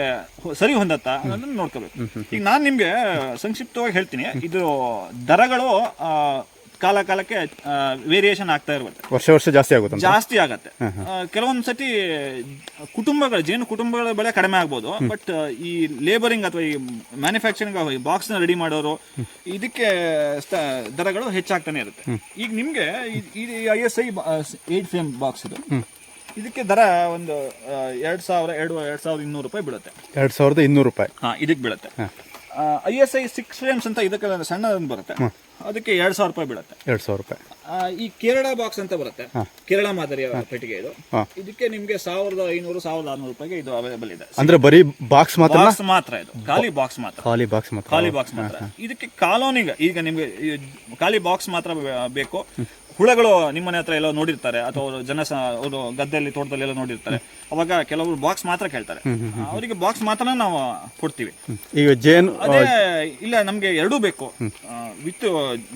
ಸರಿ ಹೊಂದತ್ತಾ ಅನ್ನೋದನ್ನ ನೋಡ್ಕೋಬೇಕು. ಈಗ ನಾನು ನಿಮ್ಗೆ ಸಂಕ್ಷಿಪ್ತವಾಗಿ ಹೇಳ್ತೀನಿ. ಇದು ದರಗಳು ಆ, ಕಾಲ ಕಾಲಕ್ಕೆ ವೇರಿಯೇಷನ್ ಆಗ್ತಾ ಇರುತ್ತೆ. ವರ್ಷ ವರ್ಷ ಜಾಸ್ತಿ ಆಗುತ್ತೆ ಜಾಸ್ತಿ ಆಗತ್ತೆ. ಕೆಲವೊಂದು ಸತಿ ಕುಟುಂಬಗಳು ಜೇನು ಕುಟುಂಬಗಳ ಬೆಲೆ ಕಡಿಮೆ ಆಗ್ಬೋದು ಬಟ್ ಈ ಲೇಬರಿಂಗ್ ಅಥವಾ ಈ ಮ್ಯಾನುಫ್ಯಾಕ್ಚರಿಂಗ್ ಈ ಬಾಕ್ಸ್ನ ರೆಡಿ ಮಾಡೋರು ಇದಕ್ಕೆ ದರಗಳು ಹೆಚ್ಚಾಗ್ತಾನೆ ಇರುತ್ತೆ. ಈಗ ನಿಮ್ಗೆ I S I eight frame box ಇದು ಇದಕ್ಕೆ ದರ ಒಂದು ಎರಡ್ ಸಾವಿರ ಎರಡು ಎರಡ್ ಸಾವಿರದ ಇನ್ನೂರು ರೂಪಾಯಿ ಬೀಳುತ್ತೆ. ಎರಡ್ ಸಾವಿರದ ಇನ್ನೂರು ರೂಪಾಯಿ. ಹಾ ಇದಕ್ಕೆ ಬೀಳುತ್ತೆ. I S I six frames ಅಂತ ಇದಕ್ಕೆ ಸಣ್ಣದೊಂದು ಬರುತ್ತೆ. ಅದಕ್ಕೆ ಎರಡ್ ಸಾವಿರ ರೂಪಾಯಿ ಬೀಳುತ್ತೆ. ಎರಡು ಸಾವಿರ ರೂಪಾಯಿ. ಆ, ಈ ಕೇರಳ ಬಾಕ್ಸ್ ಅಂತ ಬರುತ್ತೆ. ಕೇರಳ ಮಾದರಿಯ ಪೆಟ್ಟಿಗೆ ಇದು. ಇದಕ್ಕೆ ನಿಮ್ಗೆ ಸಾವಿರದ ಐನೂರು ಸಾವಿರದ ಆರ್ನೂರು ರೂಪಾಯಿಗೆ ಇದು ಅವೈಲೇಬಲ್ ಇದೆ. ಅಂದ್ರೆ ಬರೀ ಬಾಕ್ಸ್ ಮಾತ್ರ ಬಾಕ್ಸ್ ಮಾತ್ರ ಇದು. ಖಾಲಿ ಬಾಕ್ಸ್ ಮಾತ್ರ. ಖಾಲಿ ಬಾಕ್ಸ್ ಮಾತ್ರ. ಖಾಲಿ ಬಾಕ್ಸ್ ಮಾತ್ರ. ಇದಕ್ಕೆ ಕಾಲೋನಿಗೆ ಈಗ ನಿಮ್ಗೆ ಈ ಖಾಲಿ ಬಾಕ್ಸ್ ಮಾತ್ರ ಬೇ- ಬೇಕು. ಹುಳಗಳು ನಿಮ್ಮನೆ ಹತ್ರ ಎಲ್ಲೋ ನೋಡಿರ್ತಾರೆ ಅಥವಾ ಅವರು ಜನ ಅವರು ಗದ್ದೆಯಲ್ಲಿ ತೋಟದಲ್ಲಿ ಎಲ್ಲ ನೋಡಿರ್ತಾರೆ. ಅವಾಗ ಕೆಲವರು ಬಾಕ್ಸ್ ಮಾತ್ರ ಕೇಳ್ತಾರೆ. ಅವರಿಗೆ ಬಾಕ್ಸ್ ಮಾತ್ರ ನಾವು ಕೊಡ್ತೀವಿ. ಈಗ ಜೇನು ಅದೇ ಇಲ್ಲ ನಮ್ಗೆ ಎರಡೂ ಬೇಕು. ವಿತ್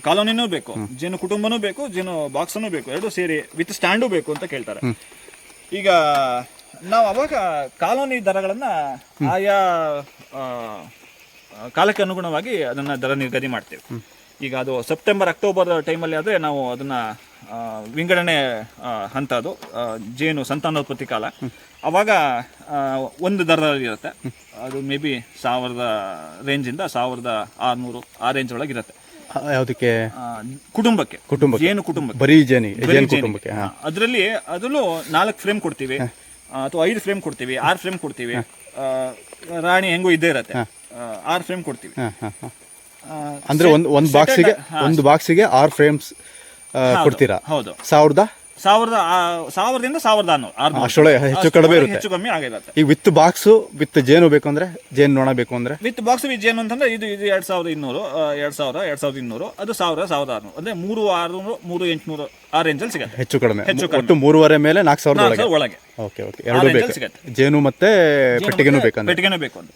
ಕಾಲೋನಿನೂ ಬೇಕು ಜೇನು ಕುಟುಂಬನೂ ಬೇಕು ಜೇನು ಬಾಕ್ಸನೂ ಬೇಕು. ಎರಡು ಸೇರಿ ವಿತ್ ಸ್ಟ್ಯಾಂಡು ಬೇಕು ಅಂತ ಕೇಳ್ತಾರೆ. ಈಗ ನಾವು ಅವಾಗ ಕಾಲೋನಿ ದರಗಳನ್ನ ಆಯಾ ಕಾಲಕ್ಕೆ ಅನುಗುಣವಾಗಿ ಅದನ್ನ ದರ ನಿಗದಿ ಮಾಡ್ತೇವೆ. ಈಗ ಅದು ಸೆಪ್ಟೆಂಬರ್ ಅಕ್ಟೋಬರ್ ಟೈಮಲ್ಲಿ ಆದರೆ ನಾವು ಅದನ್ನ ವಿಂಗಡಣೆ ಹಂತ ಅದು ಜೇನು ಸಂತಾನೋತ್ಪತ್ತಿ ಕಾಲ. ಅವಾಗ ಒಂದು ದರದಲ್ಲಿ ಇರುತ್ತೆ. ಅದು ಮೇ ಬಿ ಸಾವಿರದ ರೇಂಜಿಂದ ಸಾವಿರದ ಆರುನೂರು ಆ ರೇಂಜ್ ಒಳಗೆ ಇರುತ್ತೆ. ಯಾವುದಕ್ಕೆ? ಕುಟುಂಬಕ್ಕೆ. ಕುಟುಂಬ ಜೇನು ಕುಟುಂಬ ಬರೀ ಜೇನು ಕುಟುಂಬಕ್ಕೆ ಅದರಲ್ಲಿ ಅದರಲ್ಲೂ ನಾಲ್ಕು ಫ್ರೇಮ್ ಕೊಡ್ತೀವಿ. ಅಥವಾ ಐದು ಫ್ರೇಮ್ ಕೊಡ್ತೀವಿ ಆರು ಫ್ರೇಮ್ ಕೊಡ್ತೀವಿ. ರಾಣಿ ಹೆಂಗೋ ಇದ್ದೇ ಇರತ್ತೆ. ಆರು ಫ್ರೇಮ್ ಕೊಡ್ತೀವಿ. ಅಂದ್ರೆ ಒಂದು ಒಂದು ಬಾಕ್ಸಿಗೆ ಒಂದು ಬಾಕ್ಸಿಗೆ ಆರು ಫ್ರೇಮ್ಸ್ ಕೊಡ್ತೀರಾ? ಹೌದು. ಸಾವಿರದ ಸಾವಿರದ ಸಾವಿರದಿಂದ ಸಾವಿರದ ಆರ್ನೂರು ಅಷ್ಟೊಳಗೆ ಹೆಚ್ಚು ಕಡಿಮೆ ಇರುತ್ತೆ. ಹೆಚ್ಚು ಕಮ್ಮಿ ಆಗಿರುತ್ತೆ ಈಗ ವಿತ್ ಬಾಕ್ಸು ವಿತ್ ಜೇನು ಬೇಕು ಅಂದ್ರೆ ಜೇನು ನೊಣ ಬೇಕು ಅಂದ್ರೆ? ವಿತ್ ಬಾಕ್ಸ್ ವಿತ್ ಜೇನು ಅಂತಂದ್ರೆ ಇದು ಇದು ಎರಡ್ ಸಾವಿರದ ಇನ್ನೂರು ಎರಡ್ ಸಾವಿರ ಎರಡ್ ಸಾವಿರದ ಇನ್ನೂರು ಅದು ಸಾವಿರ ಸಾವಿರದ ಆರ್ನೂರು. ಅಂದ್ರೆ ಮೂರು ಆರ್ನೂರು ಮೂರು ಎಂಟುನೂರು ಆ ರೇಂಜಲ್ಲಿ ಸಿಗುತ್ತೆ. ಹೆಚ್ಚು ಕಡಿಮೆ. ಹೆಚ್ಚು. ಒಟ್ಟು ಮೂರುವರೆ ಮೇಲೆ ನಾಲ್ಕು ಸಾವಿರದ ಒಳಗೆ. Okay okay. ಎರಡು ಬೇಕು. ಜೇನು ಮತ್ತೆ ಪೆಟ್ಟಿಗೆನೂ ಬೇಕು ಪೆಟ್ಟಿಗೆನೂ ಬೇಕು ಅಂತ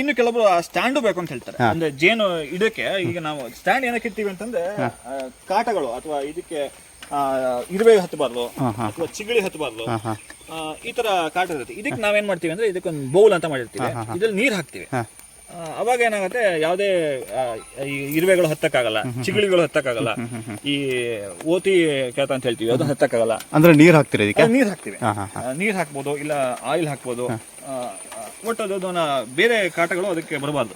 ಇನ್ನು ಕೆಲವರು ಸ್ಟ್ಯಾಂಡ್ ಬೇಕು ಅಂತ ಹೇಳ್ತಾರೆ. ಅಂದ್ರೆ ಜೇನು ಇಡಕ್ಕೆ ಈಗ ನಾವು ಸ್ಟ್ಯಾಂಡ್ ಏನಕ್ಕೆ ಇರ್ತೀವಿ ಅಂತಂದ್ರೆ ಕಾಟಗಳು ಅಥವಾ ಇದಕ್ಕೆ ಇರುವೆ ಹತ್ತಬಾರ್ದು ಅಥವಾ ಚಿಗಳಿ ಹತ್ತಬಾರ್ದು ಆ, ಈ ತರ ಕಾಟ ಇರುತ್ತೆ. ಇದಕ್ಕೆ ನಾವೇನ್ ಮಾಡ್ತೀವಿ ಅಂದ್ರೆ ಇದಕ್ಕೊಂದು ಬೌಲ್ ಅಂತ ಮಾಡಿರ್ತೀವಿ. ಇದ್ರಲ್ಲಿ ನೀರ್ ಹಾಕ್ತಿವಿ. ಆ, ಅವಾಗ ಏನಾಗುತ್ತೆ ಯಾವುದೇ ಇರುವೆಗಳು ಹತ್ತಕ್ಕಾಗಲ್ಲ ಚಿಗಳಿಗಳು ಹತ್ತಕ್ಕಾಗಲ್ಲ ಈ ಓತಿ ಕೇತ ಅಂತ ಹೇಳ್ತೀವಿ ಅದು ಹತ್ತಕ್ಕಾಗಲ್ಲ. ಅಂದ್ರೆ ನೀರ್ ಹಾಕ್ತೀರಿ ಇದಕ್ಕೆ? ನೀರ್ ಹಾಕ್ತಿವಿ. ನೀರ್ ಹಾಕ್ಬೋದು ಇಲ್ಲ ಆಯಿಲ್ ಹಾಕ್ಬೋದು. ಆ, ಅದು ಒಟ್ಟು ಅದನ್ನ ಬೇರೆ ಕಾಟಗಳು ಅದಕ್ಕೆ ಬರಬಾರ್ದು.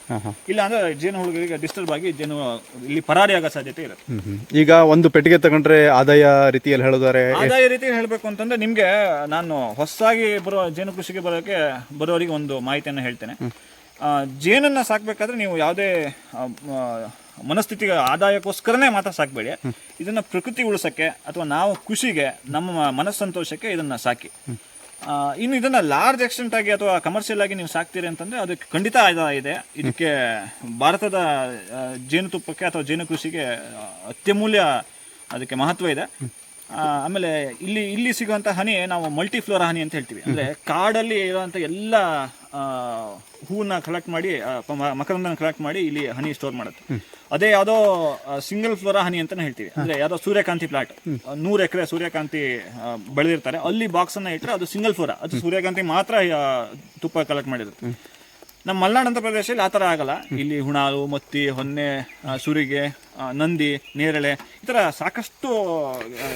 ಇಲ್ಲ ಅಂದ್ರೆ ಜೇನು ಹುಳುಗಳಿಗೆ ಡಿಸ್ಟರ್ಬ್ ಆಗಿ ಜೇನು ಇಲ್ಲಿ ಪರಾರಿ ಆಗೋ ಸಾಧ್ಯತೆ ಇರುತ್ತೆ. ಈಗ ಒಂದು ಪೆಟ್ಟಿಗೆ ತಗೊಂಡ್ರೆ ಆದಾಯ ರೀತಿಯಲ್ಲಿ ಹೇಳಿದ್ರೆ ಆದಾಯ ರೀತಿಯಲ್ಲಿ ಹೇಳಬೇಕು ಅಂತಂದ್ರೆ ನಿಮ್ಗೆ ನಾನು ಹೊಸದಾಗಿ ಬರೋ ಜೇನು ಕೃಷಿಗೆ ಬರೋಕೆ ಬರೋರಿಗೆ ಒಂದು ಮಾಹಿತಿಯನ್ನು ಹೇಳ್ತೇನೆ. ಜೇನನ್ನ ಸಾಕ್ಬೇಕಾದ್ರೆ ನೀವು ಯಾವುದೇ ಮನಸ್ಥಿತಿ ಮನಸ್ಥಿತಿಗೆ ಆದಾಯಕ್ಕೋಸ್ಕರನೇ ಮಾತ್ರ ಸಾಕ್ಬೇಡಿ. ಇದನ್ನ ಪ್ರಕೃತಿ ಉಳಿಸಕ್ಕೆ ಅಥವಾ ನಾವು ಖುಷಿಗೆ ನಮ್ಮ ಮನಸ್ಸಂತೋಷಕ್ಕೆ ಇದನ್ನ ಸಾಕಿ. ಇನ್ನು ಇದನ್ನ ಲಾರ್ಜ್ ಎಕ್ಸ್ಟೆಂಟ್ ಆಗಿ ಅಥವಾ ಕಮರ್ಷಿಯಲ್ ಆಗಿ ನೀವು ಸಾಕ್ತೀರಿ ಅಂತಂದ್ರೆ ಅದಕ್ಕೆ ಖಂಡಿತ ಇದೆ. ಇದಕ್ಕೆ ಭಾರತದ ಜೇನುತುಪ್ಪಕ್ಕೆ ಅಥವಾ ಜೇನು ಕೃಷಿಗೆ ಅತ್ಯಮೂಲ್ಯ ಅದಕ್ಕೆ ಮಹತ್ವ ಇದೆ. ಆಮೇಲೆ ಇಲ್ಲಿ ಇಲ್ಲಿ ಸಿಗುವಂತ ಹನಿ ನಾವು ಮಲ್ಟಿಫ್ಲೋರ್ ಹನಿ ಅಂತ ಹೇಳ್ತೀವಿ. ಅಂದ್ರೆ ಕಾಡಲ್ಲಿ ಇರುವಂತ ಎಲ್ಲ ಆ, ಹೂವನ್ನ ಕಲೆಕ್ಟ್ ಮಾಡಿ ಮಕರಂದನ ಕಲೆಕ್ಟ್ ಮಾಡಿ ಇಲ್ಲಿ ಹನಿ ಸ್ಟೋರ್ ಮಾಡುತ್ತೆ. ಅದೇ ಯಾವುದೋ ಸಿಂಗಲ್ ಫ್ಲೋರಾ ಹನಿ ಅಂತಾನೆ ಹೇಳ್ತೀವಿ. ಅಂದ್ರೆ ಯಾವುದೋ ಸೂರ್ಯಕಾಂತಿ ಪ್ಲಾಟ್ ನೂರು ಎಕರೆ ಸೂರ್ಯಕಾಂತಿ ಬೆಳೆದಿರ್ತಾರೆ. ಅಲ್ಲಿ ಬಾಕ್ಸ್ ಅನ್ನ ಇಟ್ಟರೆ ಅದು ಸಿಂಗಲ್ ಫ್ಲೋರಾ ಅದು ಸೂರ್ಯಕಾಂತಿ ಮಾತ್ರ ತುಪ್ಪ ಕಲೆಕ್ಟ್ ಮಾಡಿರುತ್ತೆ. ನಮ್ಮ ಮಲೆನಾಡಂತ ಪ್ರದೇಶದಲ್ಲಿ ಆ ಥರ ಆಗಲ್ಲ. ಇಲ್ಲಿ ಹುಣಾಲು ಮತ್ತಿ ಹೊನ್ನೆ ಸುರಿಗೆ ನಂದಿ ನೇರಳೆ ಈ ಥರ ಸಾಕಷ್ಟು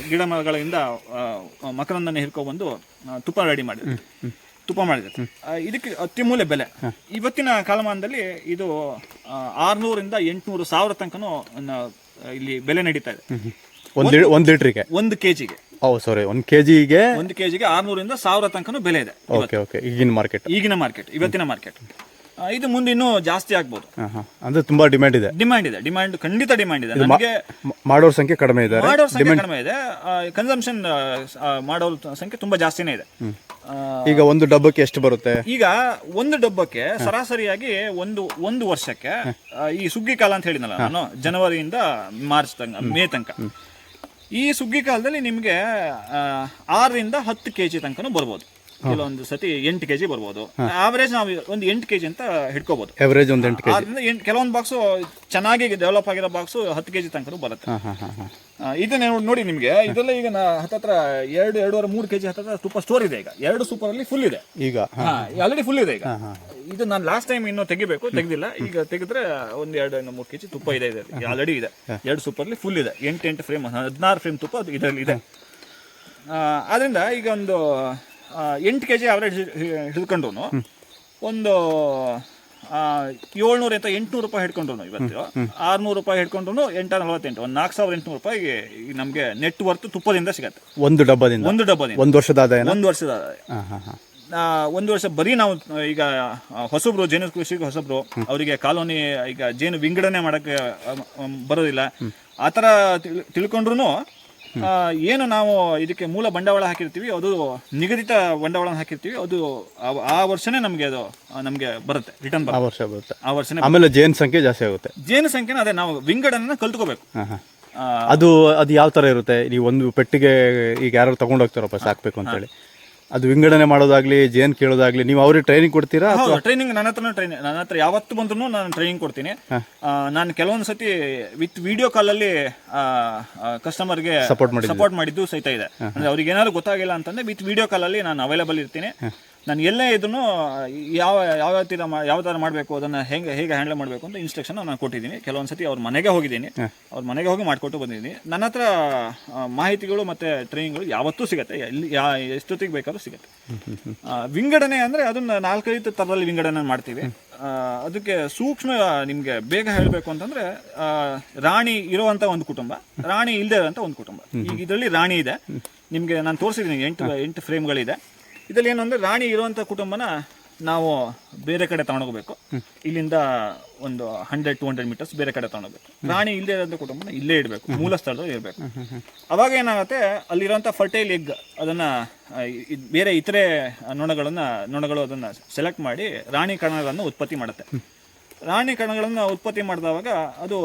ಗಿಡ ಮರಗಳಿಂದ ಮಕರಂದನ್ನು ಮಕರಂದನ ಹಿಡ್ಕೊಬಂದು ತುಪ್ಪ ರೆಡಿ ಮಾಡಿದ್ರು. ತುಪ್ಪ ಮಾಡಿದ್ರು. ಆ, ಇದಕ್ಕೆ ಅತ್ಯಮೂಲ್ಯ ಬೆಲೆ. ಇವತ್ತಿನ ಕಾಲಮಾನದಲ್ಲಿ ಇದು ಆರುನೂರಿಂದ ಎಂಟುನೂರು ಸಾವಿರ ತನಕನೂ ಇಲ್ಲಿ ಬೆಲೆ ನಡೀತಾ ಇದೆ. ಒಂದು ಒಂದು ಲೀಟ್ರಿಗೆ? ಒಂದು ಕೆಜಿಗೆ. ಓ ಸಾರಿ ಒಂದು ಕೆಜಿಗೆ? ಒಂದು ಕೆಜಿಗೆ ಆರ್ನೂರಿಂದ ಸಾವಿರ ತನಕನೂ ಬೆಲೆ ಇದೆ ಓಕೆ ಓಕೆ. ಈಗಿನ ಮಾರ್ಕೆಟ್. ಈಗಿನ ಮಾರ್ಕೆಟ್ ಇವತ್ತಿನ ಮಾರ್ಕೆಟ್. ಇದು ಮುಂದೆ ಇನ್ನೂ ಜಾಸ್ತಿ ಆಗ್ಬೋದು. ಅಂದ್ರೆ ತುಂಬಾ ಡಿಮ್ಯಾಂಡ್ ಇದೆ. ಡಿಮ್ಯಾಂಡ್ ಇದೆ. ಡಿಮ್ಯಾಂಡ್ ಖಂಡಿತ ಡಿಮ್ಯಾಂಡ್ ಇದೆ. ನಮಗೆ ಮಾಡೋರ ಸಂಖ್ಯೆ ಕಡಿಮೆ ಇದೆ ಮಾಡೋರ್ ಸಂಖ್ಯೆ ಕಡಿಮೆ ಇದೆ. ಕನ್ಸಂಪ್ಷನ್ ಮಾಡೋರ ಸಂಖ್ಯೆ ತುಂಬಾ ಜಾಸ್ತಿನೇ ಇದೆ. ಈಗ ಒಂದು ಡಬ್ಬಕ್ಕೆ ಎಷ್ಟು ಬರುತ್ತೆ? ಈಗ ಒಂದು ಡಬ್ಬಕ್ಕೆ ಸರಾಸರಿಯಾಗಿ ಒಂದು ಒಂದು ವರ್ಷಕ್ಕೆ ಈ ಸುಗ್ಗಿ ಕಾಲ ಅಂತ ಹೇಳಿದ್ನಲ್ಲ ನಾನು ಜನವರಿಯಿಂದ ಮಾರ್ಚ್ ತನಕ ಮೇ ತನಕ. ಈ ಸುಗ್ಗಿ ಕಾಲದಲ್ಲಿ ನಿಮಗೆ ಆರರಿಂದ ಹತ್ತು ಕೆ ಜಿ ತನಕನೂ ಬರ್ಬೋದು. ಕೆಲವೊಂದು ಸತಿ ಎಂಟು ಕೆಜಿ ಬರ್ಬೋದು. ಆವರೇಜ್ ನಾವು ಒಂದು ಎಂಟು ಕೆಜಿ ಅಂತ ಹಿಡ್ಕೋಬಹುದು ಎವರೇಜ್ ಒಂದು ಎಂಟು ಎಂಟು ಕೆಲವೊಂದು ಬಾಕ್ಸ್ ಚೆನ್ನಾಗಿ ಡೆವಲಪ್ ಆಗಿರೋ ಬಾಕ್ಸು ಹತ್ತು ಕೆಜಿ ತನಕ ಬರುತ್ತೆ. ಇದನ್ನ ನೋಡಿ- ನಿಮಗೆ ಇದೆಲ್ಲ ಈಗ ಹತ್ತತ್ರ ಎರಡು ಎರಡೂವರೆ ಮೂರು ಕೆಜಿ ಹತ್ತತ್ರ ಸೂಪರ್ ಸ್ಟೋರ್ ಇದೆ ಈಗ. ಎರಡು ಸೂಪರ್ ಅಲ್ಲಿ ಫುಲ್ ಇದೆ. ಈಗ ಆಲ್ರೆಡಿ ಫುಲ್ ಇದೆ ಈಗ. ಇದು ನಾನು ಲಾಸ್ಟ್ ಟೈಮ್ ಇನ್ನು ತೆಗಿಬೇಕು ತೆಗೆದಿಲ್ಲ. ಈಗ ತೆಗೆದ್ರೆ ಒಂದ್ ಎರಡು ಇನ್ನೂ ಮೂರು ಕೆಜಿ ತುಪ್ಪ ಇದೆ ಇದೆ ಆಲ್ರೆಡಿ ಇದೆ. ಎರಡು ಸೂಪರ್ ಅಲ್ಲಿ ಫುಲ್ ಇದೆ. ಎಂಟು ಎಂಟು ಫ್ರೇಮ್ ಹದಿನಾರು ಫ್ರೇಮ್ ತುಪ್ಪ ಇದರಲ್ಲಿ ಇದೆ. ಆದ್ರಿಂದ ಈಗ ಒಂದು ಆ, ಕೆ ಜಿ ಅವರೇಜ್ ಹಿಡ್ಕೊಂಡು ಒಂದು ಏಳ್ನೂರ ಅಂತ ಎಂಟುನೂರು ರೂಪಾಯಿ ಹಿಡ್ಕೊಂಡ್ರು ಇವತ್ತು. ಆರ್ನೂರು ರೂಪಾಯಿ ಹಿಡ್ಕೊಂಡ್ರು ಎಂಟ ನಲವತ್ತೆಂಟು. ಒಂದು ನಾಲ್ಕು ಸಾವಿರ ಎಂಟುನೂರು ರೂಪಾಯಿಗೆ ನಮಗೆ ನೆಟ್ ವರ್ತ್ ತುಪ್ಪದಿಂದ ಸಿಗತ್ತೆ. ಒಂದು ಡಬ್ಬದಿಂದ? ಒಂದು ಡಬ್ಬದಿಂದ. ಒಂದು ವರ್ಷದ ಆದಾಯ ಒಂದು ವರ್ಷದ ಆದಾಯ. ಒಂದು ವರ್ಷ ಬರೀ ನಾವು ಈಗ ಹೊಸಬ್ರು ಜೇನು ಕೃಷಿಗೆ ಹೊಸಬ್ರು ಅವರಿಗೆ ಕಾಲೋನಿ ಈಗ ಜೇನು ವಿಂಗಡಣೆ ಮಾಡಕ್ಕೆ ಬರೋದಿಲ್ಲ. ಆ ಥರ ತಿಳ್ ತಿಳ್ಕೊಂಡ್ರು ಏನು ನಾವು ಇದಕ್ಕೆ ಮೂಲ ಬಂಡವಾಳ ಹಾಕಿರ್ತೀವಿ ಅದು ನಿಗದಿತ ಬಂಡವಾಳ ಹಾಕಿರ್ತೀವಿ ಅದು ಆ- ಆ ವರ್ಷನೇ ನಮಗೆ ಅದು ನಮಗೆ ಬರುತ್ತೆ ರಿಟರ್ನ್ ಆ ಬರುತ್ತೆ ವರ್ಷ ಬರುತ್ತೆ. ಆ ವರ್ಷನೇ ಆಮೇಲೆ ಜೇನ್ ಸಂಖ್ಯೆ ಜಾಸ್ತಿ ಆಗುತ್ತೆ. ಜೇನು ಸಂಖ್ಯೆನ ಅದೇ ನಾವು ವಿಂಗಡನ್ನ ಕಲ್ತ್ಕೋಬೇಕು. ಹಾಂ ಹಾಂ. ಆ, ಅದು ಅದು ಯಾವ ತರ ಇರುತ್ತೆ? ನೀವು ಒಂದು ಪೆಟ್ಟಿಗೆ ಈಗ ಯಾರು ತಗೊಂಡೋಗ್ತಾರಪ್ಪ ಸಾಕ್ಬೇಕು ಅಂತ ಅಂತೇಳಿ ಅದು ವಿಂಗಡಣೆ ಮಾಡೋದಾಗ್ಲಿ ಜೇನ್ ಕೇಳೋದಾಗ್ಲಿ ನೀವು ಅವ್ರಿಗೆ ಟ್ರೈನಿಂಗ್ ಕೊಡ್ತೀರಾ ಹೌದು ಟ್ರೈನಿಂಗ್ ನನ್ನ ಹತ್ರನೂ ಟ್ರೈನಿಂಗ್ ನನ್ನ ಹತ್ರ ಯಾವತ್ತು ಬಂದ್ರು ನಾನು ಟ್ರೈನಿಂಗ್ ಕೊಡ್ತೀನಿ. ನಾನು ಕೆಲವೊಂದು ಸತಿ ವಿತ್ ವಿಡಿಯೋ ಕಾಲಲ್ಲಿ ಕಸ್ಟಮರ್ಗೆ ಕಸ್ಟಮರ್ಗೆ ಸಪೋರ್ಟ್ ಮಾಡಿದ್ದು. ಸಹಿತ ಇದೆ. ಅಂದ್ರೆ ಅವ್ರಿಗೆ ಏನಾದ್ರು ಗೊತ್ತಾಗಿಲ್ಲ ಅಂತಂದ್ರೆ ವಿತ್ ವಿಡಿಯೋ ಕಾಲಲ್ಲಿ ನಾನು ಅವೈಲೇಬಲ್ ಇರ್ತೀನಿ. ನಾನು ಎಲ್ಲೇ ಇದನ್ನು ಯಾವ ಯಾವ ಥರ ಯಾವ ಥರ ಮಾಡಬೇಕು ಅದನ್ನ ಹೆಂಗೆ ಹೇಗೆ ಹ್ಯಾಂಡಲ್ ಮಾಡಬೇಕು ಅಂತ ಇನ್ಸ್ಟ್ರಕ್ಷನ್ ನಾನು ಕೊಟ್ಟಿದ್ದೀನಿ. ಕೆಲವೊಂದು ಸತಿ ಅವ್ರ ಮನೆಗೆ ಹೋಗಿದ್ದೀನಿ. ಅವ್ರ ಮನೆಗೆ ಹೋಗಿ ಮಾಡಿಕೊಟ್ಟು ಬಂದಿದ್ದೀನಿ. ನನ್ನ ಹತ್ರ ಮಾಹಿತಿಗಳು ಮತ್ತೆ ಟ್ರೈನಿಂಗ್ಗಳು ಯಾವತ್ತೂ ಸಿಗುತ್ತೆ. ಎಲ್ಲಿ ಯಾ ಎಷ್ಟೊತ್ತಿಗೆ ಬೇಕಾದ್ರೂ ಸಿಗುತ್ತೆ. ವಿಂಗಡಣೆ ಅಂದ್ರೆ ಅದನ್ನ ನಾಲ್ಕೈದು ಥರದಲ್ಲಿ ವಿಂಗಡಣೆ ಮಾಡ್ತೀವಿ. ಅದಕ್ಕೆ ಸೂಕ್ಷ್ಮ ನಿಮಗೆ ಬೇಗ ಹೇಳಬೇಕು ಅಂತಂದ್ರೆ ರಾಣಿ ಇರುವಂಥ ಒಂದು ಕುಟುಂಬ ರಾಣಿ ಇಲ್ಲದೆ ಇರೋಂಥ ಒಂದು ಕುಟುಂಬ. ಈಗ ಇದರಲ್ಲಿ ರಾಣಿ ಇದೆ. ನಿಮಗೆ ನಾನು ತೋರಿಸಿದ್ದೀನಿ ಎಂಟು ಎಂಟು ಫ್ರೇಮ್ಗಳಿದೆ ಇದರಲ್ಲಿ ಏನು ಅಂದ್ರೆ ರಾಣಿ ಇರುವಂತ ಕುಟುಂಬನ ನಾವು ಬೇರೆ ಕಡೆ ತಗೊಂಡೋಗ್ಬೇಕು. ಇಲ್ಲಿಂದ ಒಂದು ಹಂಡ್ರೆಡ್ ಟು ಹಂಡ್ರೆಡ್ ಮೀಟರ್ಸ್ ಬೇರೆ ಕಡೆ ತಗೊಂಡೋಗ್ಬೇಕು. ರಾಣಿ ಇಲ್ಲದೆ ಇರೋಂಥ ಕುಟುಂಬನ ಇಲ್ಲೇ ಇಡಬೇಕು. ಮೂಲ ಸ್ಥಳದಲ್ಲಿ ಇರಬೇಕು. ಅವಾಗ ಏನಾಗುತ್ತೆ ಅಲ್ಲಿರುವಂಥ ಫರ್ಟೈಲ್ ಎಗ್ ಅದನ್ನ ಬೇರೆ ಇತರೆ ನೊಣಗಳನ್ನ ನೊಣಗಳು ಅದನ್ನ ಸೆಲೆಕ್ಟ್ ಮಾಡಿ ರಾಣಿ ಕಣಗಳನ್ನು ಉತ್ಪತ್ತಿ ಮಾಡುತ್ತೆ. ರಾಣಿ ಕಣಗಳನ್ನು ಉತ್ಪತ್ತಿ ಮಾಡಿದವಾಗ ಅದು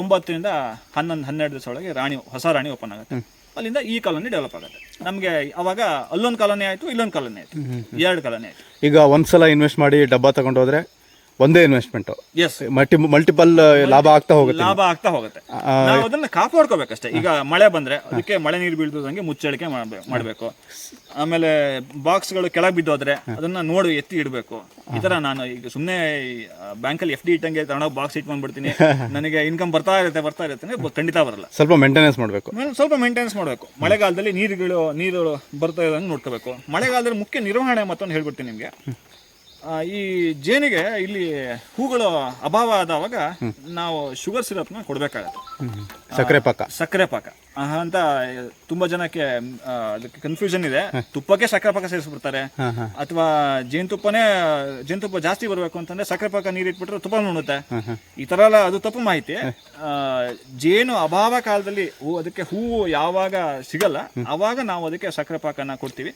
ಒಂಬತ್ತರಿಂದ ಹನ್ನೊಂದು ಹನ್ನೆರಡು ದಿವಸ ಒಳಗೆ ರಾಣಿ ಹೊಸ ರಾಣಿ ಓಪನ್ ಆಗುತ್ತೆ. ಅಲ್ಲಿಂದ ಈ ಕಾಲೋನಿ ಡೆವಲಪ್ ಆಗುತ್ತೆ. ನಮಗೆ ಅವಾಗ ಅಲ್ಲೊಂದು ಕಾಲೋನಿ ಆಯಿತು ಇಲ್ಲೊಂದು ಕಾಲೋನಿ ಆಯಿತು. ಎರಡು ಕಾಲೋನಿ ಆಯಿತು. ಈಗ ಒಂದ್ಸಲ ಇನ್ವೆಸ್ಟ್ ಮಾಡಿ ಡಬ್ಬ ತಗೊಂಡು ಹೋದ್ರೆ ಒಂದೇ ಇನ್ವೆಸ್ಟ್ಮೆಂಟ್ ಎಸ್ ಮಲ್ಟಿ ಮಲ್ಟಿಪಲ್ ಲಾಭ ಆಗ್ತಾ ಹೋಗುತ್ತೆ ಲಾಭ ಆಗ್ತಾ ಹೋಗುತ್ತೆ. ನಾವು ಅದನ್ನ ಕಾಪಾಡ್ಕೋಬೇಕಷ್ಟೇ. ಈಗ ಮಳೆ ಬಂದ್ರೆ ಅದಕ್ಕೆ ಮಳೆ ನೀರು ಬೀಳ್ದಂಗೆ ಮುಚ್ಚಳಿಕೆ ಮಾಡ್ಬೇಕು ಮಾಡಬೇಕು. ಆಮೇಲೆ ಬಾಕ್ಸ್ಗಳು ಕೆಳಗೆ ಬಿದ್ದೋದ್ರೆ ಅದನ್ನ ನೋಡಿ ಎತ್ತಿ ಇಡಬೇಕು. ಈ ತರ ನಾನು ಈಗ ಸುಮ್ಮನೆ ಬ್ಯಾಂಕಲ್ಲಿ ಎಫ್ ಡಿ ಇಟ್ಟಂಗೆ ತಗೊಂಡೋಗಿ ಬಾಕ್ಸ್ ಇಟ್ಕೊಂಡ್ಬಿಡ್ತೀನಿ. ನನಗೆ ಇನ್ಕಮ್ ಬರ್ತಾ ಇರುತ್ತೆ ಬರ್ತಾ ಇರುತ್ತೆ ಖಂಡಿತ ಬರಲ್ಲ. ಸ್ವಲ್ಪ ಮೇಂಟೆನೆನ್ಸ್ ಮಾಡಬೇಕು. ಸ್ವಲ್ಪ ಮೇಂಟೆನೆನ್ಸ್ ಮಾಡಬೇಕು. ಮಳೆಗಾಲದಲ್ಲಿ ನೀರುಗಳು ನೀರು ಬರ್ತಾ ಇರೋದಂಗೆ ನೋಡ್ಕೋಬೇಕು. ಮಳೆಗಾಲದಲ್ಲಿ ಮುಖ್ಯ ನಿರ್ವಹಣೆ ಮತ್ತೊಂದು ಹೇಳ್ಬಿಡ್ತೀನಿ ನಿಮಗೆ. ಈ ಜೇನಿಗೆ ಇಲ್ಲಿ ಹೂಗಳು ಅಭಾವ ಆದವಾಗ ನಾವು ಶುಗರ್ ಸಿರಪ್ನ ಕೊಡಬೇಕಾಗತ್ತೆ. ಸಕ್ಕರೆ ಪಾಕ. ಸಕ್ಕರೆ ಪಾಕ. ಅಂತ ತುಂಬಾ ಜನಕ್ಕೆ ಆ, ಅದಕ್ಕೆ ಕನ್ಫ್ಯೂಷನ್ ಇದೆ. ತುಪ್ಪಕ್ಕೆ ಸಕ್ಕರೆ ಪಾಕ ಸೇರಿಸ್ಬಿಡ್ತಾರೆ. ಅಥವಾ ಜೇನುತುಪ್ಪನೇ ಜೇನುತುಪ್ಪ ಜಾಸ್ತಿ ಬರಬೇಕು ಅಂತಂದ್ರೆ ಸಕ್ಕರೆ ಪಾಕ ನೀರ್ ಇಟ್ಬಿಟ್ರೆ ತುಪ್ಪ ನುಣ್ಣುತ್ತೆ ಈ ತರ ಎಲ್ಲ ಅದು ತಪ್ಪು ಮಾಹಿತಿ. ಆ, ಜೇನು ಅಭಾವ ಕಾಲದಲ್ಲಿ ಹೂ ಅದಕ್ಕೆ ಹೂವು ಯಾವಾಗ ಸಿಗಲ್ಲ ಅವಾಗ ನಾವು ಅದಕ್ಕೆ ಸಕ್ಕರೆ ಪಾಕನ ಕೊಡ್ತೀವಿ.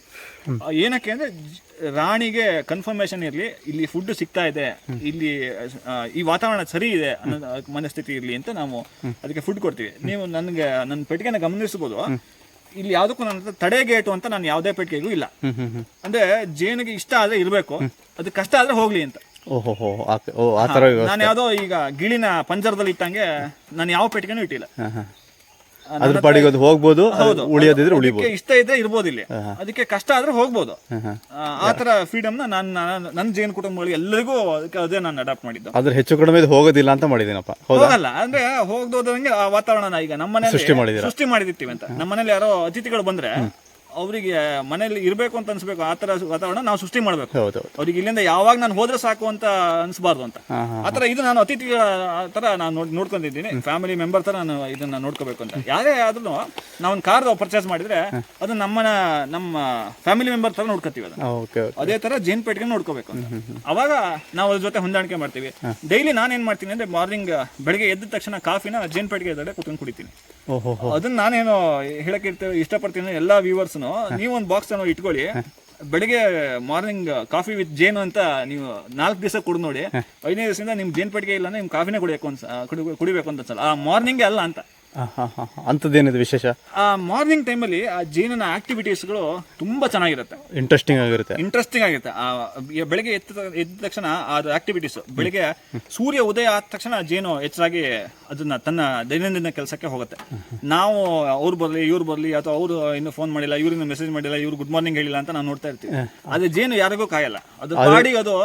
ಆ, ಏನಕ್ಕೆ ಅಂದ್ರೆ ಜ್- ರಾಣಿಗೆ ಕನ್ಫರ್ಮೇಶನ್ ಇರಲಿ ಇಲ್ಲಿ ಫುಡ್ ಸಿಗ್ತಾ ಇದೆ ಇಲ್ಲಿ ಆ, ಈ ವಾತಾವರಣ ಸರಿ ಇದೆ ಅನ್ನೋ ಮನಸ್ಥಿತಿ ಇರಲಿ ಅಂತ ನಾವು ಅದಕ್ಕೆ ಫುಡ್ ಕೊಡ್ತೀವಿ. ನೀವು ನನಗೆ ನನ್ನ ಪೆಟ್ಟಿಗೆನ ಗಮನಿಸಬಹುದು. ಇಲ್ಲಿ ಯಾವುದಕ್ಕೂ ನನ್ನ ತಡೆಗೇಟು ತಡೆ ಗೇಟು ಅಂತ ನಾನು ಯಾವುದೇ ಪೆಟ್ಟಿಗೆಗೂ ಇಲ್ಲ. ಅಂದ್ರೆ ಜೇನಿಗೆ ಇಷ್ಟ ಆದ್ರೆ ಇರಬೇಕು. ಅದು ಕಷ್ಟ ಆದ್ರೆ ಹೋಗ್ಲಿ ಅಂತ. ಓಹೋ ನಾನು ಯಾವುದೋ ಈಗ ಗಿಳಿನ ಪಂಜರದಲ್ಲಿ ಇಟ್ಟಂಗೆ ನಾನು ಯಾವ ಪೆಟ್ಟಿಗೆನೂ ಇಟ್ಟಿಲ್ಲ. ಅದ್ರ ಪಾಡಿಗೆ ಅದು ಹೋಗ್ಬೋದು ಹೌದು ಉಳಿಯೋದಿದ್ರೆ ಉಳಿಬೋದು. ಇಷ್ಟ ಇದ್ರೆ ಇರ್ಬೋದು ಇಲ್ಲಿ ಅದಕ್ಕೆ ಕಷ್ಟ ಆದ್ರೆ ಹೋಗ್ಬೋದು. ಆ, ತರ ಫ್ರೀಡಮ್ನ ನಾನು ನನ್ನ ಜೇನು ಕುಟುಂಬಗಳಿಗೆ ಎಲ್ಲರಿಗೂ ಅದಕ್ಕೆ ಅದೇ ನಾನು ಅಡಾಪ್ಟ್ ಮಾಡಿದ್ದು. ಅದ್ರ ಹೆಚ್ಚು ಕಡಿಮೆ ಇದು ಹೋಗೋದಿಲ್ಲ ಅಂತ ಮಾಡಿದ್ದೀನಪ್ಪ. ಹೋಗಲ್ಲ. ಅಂದ್ರೆ ಹೋಗ್ದೋದಂಗೆ ಆ ವಾತಾವರಣ ಈಗ ನಮ್ಮನೆ ಸೃಷ್ಟಿ ಮಾಡಿದ್ದೀವಿ ಸೃಷ್ಟಿ ಅಂತ. ನಮ್ಮನೇಲಿ ಯಾರೋ ಅತಿಥಿಗಳು ಬಂದ್ರೆ ಅವರಿಗೆ ಮನೇಲಿ ಇರಬೇಕು ಅಂತ ಅನ್ಸ್ಬೇಕು ಆ ತರ ವಾತಾವರಣ ನಾವು ಸೃಷ್ಟಿ ಮಾಡ್ಬೇಕು. ಹೌದು. ಅವ್ರಿಗೆ ಇಲ್ಲಿಂದ ಯಾವಾಗ ನಾನು ಹೋದ್ರೆ ಸಾಕು ಅಂತ ಅನ್ಸ್ಬಾರ್ದು ಅಂತ. ಆ ತರ ಆತರ ಇದು ನಾನು ಅತಿಥಿ ತರ ನಾನು ನೋಡ್ ನೋಡ್ಕೊಂಡಿದ್ದೀನಿ. ಫ್ಯಾಮಿಲಿ ಮೆಂಬರ್ ತರ ನಾನು ಇದನ್ನ ನೋಡ್ಕೋಬೇಕು ಅಂತ. ಯಾರೇ ಆದ್ರೂ ನಾವು ಒಂದು ಕಾರ್ ಪರ್ಚೇಸ್ ಮಾಡಿದ್ರೆ ಅದು ನಮ್ಮನ ನಮ್ಮ ಫ್ಯಾಮಿಲಿ ಮೆಂಬರ್ ತರ ನೋಡ್ಕೋತೀವಿ ಅದನ್ನ. ಅದೇ ತರ ಜೇನ್ ಪೇಟ್ಗೆ ನೋಡ್ಕೋಬೇಕು ಅಂತ. ಅವಾಗ ನಾವು ಅದ್ರ ಜೊತೆ ಹೊಂದಾಣಿಕೆ ಮಾಡ್ತೀವಿ. ಡೈಲಿ ನಾನೇನ್ ಮಾಡ್ತೀನಿ ಅಂದ್ರೆ ಮಾರ್ನಿಂಗ್ ಬೆಳಿಗ್ಗೆ ಎದ್ದ ತಕ್ಷಣ ಕಾಫಿನ ಜೇನ್ ಪೇಟ್ಗೆ ಎದುರುಗಡೆ ಕುತ್ಕೊಂಡು ಕುಡಿತೀನಿ. ಅದನ್ನ ನಾನೇನು ಹೇಳಕ್ ಇರ್ತೇವೆ ಇಷ್ಟಪಡ್ತೀನಿ ಎಲ್ಲಾ ವ್ಯೂವರ್ಸ್ನು ನೀವು ಒಂದು ಬಾಕ್ಸ್ ಅನ್ನು ಇಟ್ಕೊಳ್ಳಿ. ಬೆಳಿಗ್ಗೆ ಮಾರ್ನಿಂಗ್ ಕಾಫಿ ವಿತ್ ಜೇನು ಅಂತ ನೀವು ನಾಲ್ಕು ದಿವಸ ಕುಡಿದು ನೋಡಿ, ಐದನೇ ದಿವಸದಿಂದ ನಿಮ್ ಜೇನ್ ಪಟ್ಟಿಗೆ ಇಲ್ಲ ನಿಮ್ ಕಾಫಿನೇ ಕುಡಿಯಬೇಕು ಅನ್ಸ ಕುಡಿ- ಕುಡಿಬೇಕು ಅಂತ ಅನ್ಸಲ್ಲ. ಆ ಮಾರ್ನಿಂಗ್ ಅಲ್ಲ ಅಂತ. ಅಂಥದ್ದೇನಿದೆ ವಿಶೇಷ? ಆ ಮಾರ್ನಿಂಗ್ ಟೈಮಲ್ಲಿ ಆ ಜೇನಿನ ಆಕ್ಟಿವಿಟೀಸ್ಗಳು ತುಂಬಾ ಚೆನ್ನಾಗಿರುತ್ತೆ. ಇಂಟ್ರೆಸ್ಟಿಂಗ್ ಆಗಿರುತ್ತೆ. ಇಂಟ್ರೆಸ್ಟಿಂಗ್ ಆಗಿರುತ್ತೆ. ಬೆಳಿಗ್ಗೆ ಎದ್ದ ಎದ್ದ ತಕ್ಷಣ ಅದು ಆಕ್ಟಿವಿಟೀಸ್ ಬೆಳಿಗ್ಗೆ ಸೂರ್ಯ ಉದಯ ಆದ ತಕ್ಷಣ ಜೇನು ಹೆಚ್ಚಾಗಿ ಅದನ್ನ ತನ್ನ ದೈನಂದಿನ ಕೆಲಸಕ್ಕೆ ಹೋಗುತ್ತೆ. ನಾವು ಅವ್ರು ಬರಲಿ ಇವ್ರು ಬರಲಿ ಅಥವಾ ಅವರು ಇನ್ನು ಫೋನ್ ಮಾಡಿಲ್ಲ ಇವ್ರಿಂದ ಮೆಸೇಜ್ ಮಾಡಿಲ್ಲ ಇವ್ರು ಗುಡ್ ಮಾರ್ನಿಂಗ್ ಹೇಳಿಲ್ಲ ಅಂತ ನಾವು ನೋಡ್ತಾ ಇರ್ತೀವಿ. ಅದೇ ಜೇನು ಯಾರಿಗೂ ಕಾಯಲ್ಲ. ಅದು ಗಾಡಿ ಅದು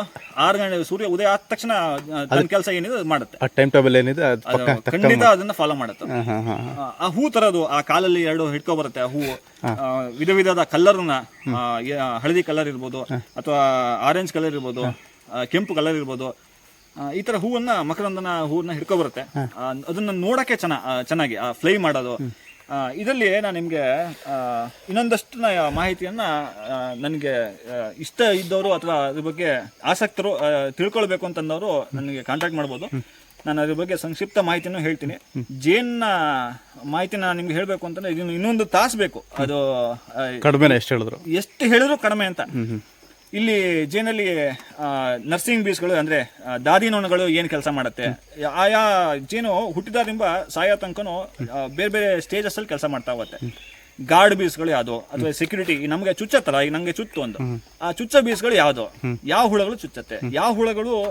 ಆರು ಗಂಟೆ ಸೂರ್ಯ ಉದಯ ಆದ ತಕ್ಷಣ ಕೆಲಸ ಏನಿದೆ ಮಾಡುತ್ತೆ. ಆ ಟೈಮ್ ಟೇಬಲ್ ಏನಿದೆ ಖಂಡಿತ ಅದನ್ನ ಫಾಲೋ ಮಾಡುತ್ತೆ. ಆ, ಹೂ ತರದು ಆ ಕಾಲಲ್ಲಿ ಎರಡು ಹಿಡ್ಕೊ ಬರುತ್ತೆ. ಆ ಹೂವು ಆ, ವಿಧ ವಿಧದ ಕಲರ್ನ ಹಳದಿ ಕಲರ್ ಇರ್ಬೋದು ಅಥವಾ ಆರೆಂಜ್ ಕಲರ್ ಇರ್ಬೋದು ಆ, ಕೆಂಪು ಕಲರ್ ಇರ್ಬೋದು ಆ, ಈ ತರ ಹೂವನ್ನ ಮಕರಂದನ ಹೂವನ್ನ ಹಿಡ್ಕೊ ಬರುತ್ತೆ. ಆ, ಅದನ್ನ ನೋಡಕ್ಕೆ ಚೆನ್ನ ಆ, ಚೆನ್ನಾಗಿ ಆ ಫ್ಲೈ ಮಾಡೋದು. ಆ, ಇದರಲ್ಲಿ ನಾನು ನಿಮಗೆ ಇನ್ನೊಂದಷ್ಟು ಮಾಹಿತಿಯನ್ನ ನನಗೆ ಇಷ್ಟ ಇದ್ದವರು ಅಥವಾ ಅದ್ರ ಬಗ್ಗೆ ಆಸಕ್ತರು ಆ, ತಿಳ್ಕೊಳ್ಬೇಕು ಅಂತಂದವರು ನನಗೆ ಕಾಂಟ್ಯಾಕ್ಟ್ ಮಾಡ್ಬೋದು. ನಾನು ಅದ್ರ ಬಗ್ಗೆ ಸಂಕ್ಷಿಪ್ತ ಮಾಹಿತಿನೂ ಹೇಳ್ತೀನಿ. ಜೇನ್ನ ನಾನು ನಿಮ್ಗೆ ಹೇಳಬೇಕು ಅಂತಂದ್ರೆ ಇದನ್ನು ಇನ್ನೊಂದು ತಾಸು ಬೇಕು. ಅದು ಕಡಿಮೆ ಕಡಿಮೆನೇ ಎಷ್ಟು ಹೇಳಿದ್ರು? ಎಷ್ಟು ಹೇಳಿದ್ರು ಕಡಿಮೆ ಅಂತ. ಇಲ್ಲಿ ಜೇನಲ್ಲಿ ನರ್ಸಿಂಗ್ ಬೀಸ್ಗಳು ಅಂದ್ರೆ ಆ, ದಾದಿ ನೊಣಗಳು ಏನು ಕೆಲಸ ಮಾಡುತ್ತೆ? ಆಯಾ ಜೇನು ಹುಟ್ಟಿದಾರಿಂದ ಸಾಯೋ ತನಕನೂ ಬೇರೆ ಬೇರೆ ಸ್ಟೇಜಸ್ ಅಲ್ಲಿ ಕೆಲಸ ಮಾಡ್ತಾ ಹೋಗುತ್ತೆ. ಗಾರ್ಡ್ ಬೀಸ್ಗಳು ಯಾವುದು? ಅಥವಾ ಸೆಕ್ಯೂರಿಟಿ ನಮಗೆ ಚುಚ್ಚತ್ತಲ್ಲ? ಈಗ ನಂಗೆ ಚುತ್ತು ಒಂದು. ಆ ಚುಚ್ಚ ಬೀಸ್ಗಳು ಯಾವುದು? ಯಾವ ಹುಳಗಳು ಚುಚ್ಚತ್ತೆ? ಯಾವ ಹುಳಗಳು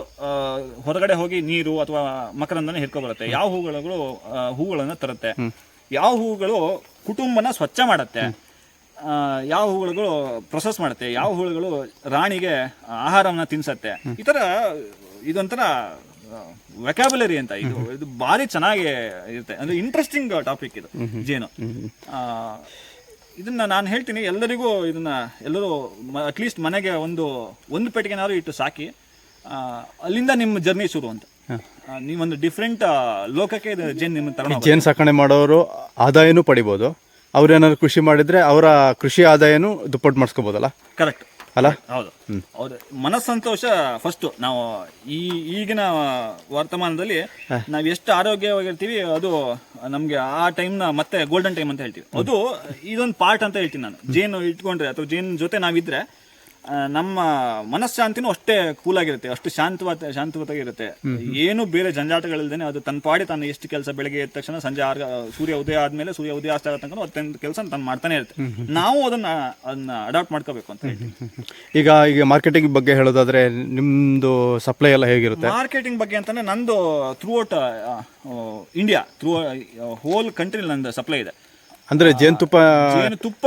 ಹೊರಗಡೆ ಹೋಗಿ ನೀರು ಅಥವಾ ಮಕರಂದನ ಹಿಡ್ಕೊ ಬರುತ್ತೆ ಯಾವ ಹೂಗಳು ಹೂಗಳನ್ನ ತರುತ್ತೆ? ಯಾವ ಹೂಗಳು ಕುಟುಂಬನ ಸ್ವಚ್ಛ ಮಾಡುತ್ತೆ? ಆ, ಯಾವ ಹೂಗಳು ಪ್ರೊಸೆಸ್ ಮಾಡುತ್ತೆ? ಯಾವ ಹೂಗಳು ರಾಣಿಗೆ ಆಹಾರವನ್ನ ತಿನ್ಸತ್ತೆ? ಈ ತರ ಇದೊಂಥರ ವೆಕ್ಯಾಬುಲರಿ ಅಂತ. ಇದು ಇದು ಭಾರಿ ಚೆನ್ನಾಗಿ ಇರುತ್ತೆ. ಅಂದ್ರೆ ಇಂಟ್ರೆಸ್ಟಿಂಗ್ ಟಾಪಿಕ್ ಇದು ಜೇನು. ಇದನ್ನ ನಾನು ಹೇಳ್ತೀನಿ ಎಲ್ಲರಿಗೂ ಇದನ್ನ ಎಲ್ಲರೂ ಅಟ್ಲೀಸ್ಟ್ ಮನೆಗೆ ಒಂದು ಒಂದು ಪೆಟ್ಟಿಗೆನಾದ್ರು ಇಟ್ಟು ಸಾಕಿ ಅಲ್ಲಿಂದ ನಿಮ್ಮ ಜರ್ನಿ ಶುರು ಅಂತ. ನೀವೊಂದು ಡಿಫ್ರೆಂಟ್ ಲೋಕಕ್ಕೆ ಜೇನು ನಿಮ್ಮ ತರ ಜೇನು ಸಾಕಣೆ ಮಾಡೋರು ಆದಾಯನೂ ಪಡಿಬೋದು. ಅವ್ರೇನಾದ್ರು ಕೃಷಿ ಮಾಡಿದ್ರೆ ಅವರ ಕೃಷಿ ಆದಾಯನೂ ದುಪ್ಪಟ್ಟು ಮಾಡಿಸ್ಕೋಬೋದಲ್ಲ? ಕರೆಕ್ಟ್ ಅಲ್ಲ? ಹೌದು. ಹೌದು. ಮನಸ್ಸಂತೋಷ ಫಸ್ಟ್ ನಾವು ಈ ಈಗಿನ ವರ್ತಮಾನದಲ್ಲಿ ನಾವು ಎಷ್ಟು ಆರೋಗ್ಯವಾಗಿರ್ತೀವಿ ಅದು ನಮ್ಗೆ ಆ ಟೈಮ್ನ ಮತ್ತೆ ಗೋಲ್ಡನ್ ಟೈಮ್ ಅಂತ ಹೇಳ್ತೀವಿ. ಅದು ಇದೊಂದು ಪಾರ್ಟ್ ಅಂತ ಹೇಳ್ತೀನಿ ನಾನು. ಜೇನು ಇಟ್ಕೊಂಡ್ರೆ ಅಥವಾ ಜೇನ್ ಜೊತೆ ನಾವಿದ್ರೆ ನಮ್ಮ ಮನಃಶಾಂತಿನೂ ಅಷ್ಟೇ ಕೂಲ್ ಆಗಿರುತ್ತೆ. ಅಷ್ಟು ಶಾಂತವಾದ ಶಾಂತವತಾಗಿರುತ್ತೆ ಏನು ಬೇರೆ ಜಂಜಾಟಗಳಿಲ್ದೇನೆ ಅದು ತನ್ನ ಪಾಡಿ ತಾನು ಎಷ್ಟು ಕೆಲಸ ಬೆಳಗ್ಗೆ ಎದ್ದ ತಕ್ಷಣ ಸಂಜೆ ಆರ್ ಸೂರ್ಯ ಉದಯ ಆದ್ಮೇಲೆ ಸೂರ್ಯ ಉದಯ ಅಷ್ಟ ತನಕ ಅತ್ಯಂತ ಕೆಲಸ ತಾನು ಮಾಡ್ತಾನೆ ಇರುತ್ತೆ. ನಾವು ಅದನ್ನ ಅದನ್ನ ಅಡಾಪ್ಟ್ ಮಾಡ್ಕೋಬೇಕು ಅಂತ ಈಗ ಈಗ ಮಾರ್ಕೆಟಿಂಗ್ ಬಗ್ಗೆ ಹೇಳೋದಾದ್ರೆ ನಿಮ್ದು ಸಪ್ಲೈ ಎಲ್ಲ ಹೇಗಿರುತ್ತೆ? ಮಾರ್ಕೆಟಿಂಗ್ ಬಗ್ಗೆ ಅಂತಂದ್ರೆ ನಂದು throughout India through whole country ನಂದು ಸಪ್ಲೈ ಇದೆ. ಅಂದ್ರೆ ಜೇನುತುಪ್ಪ ಜೇನು ತುಪ್ಪ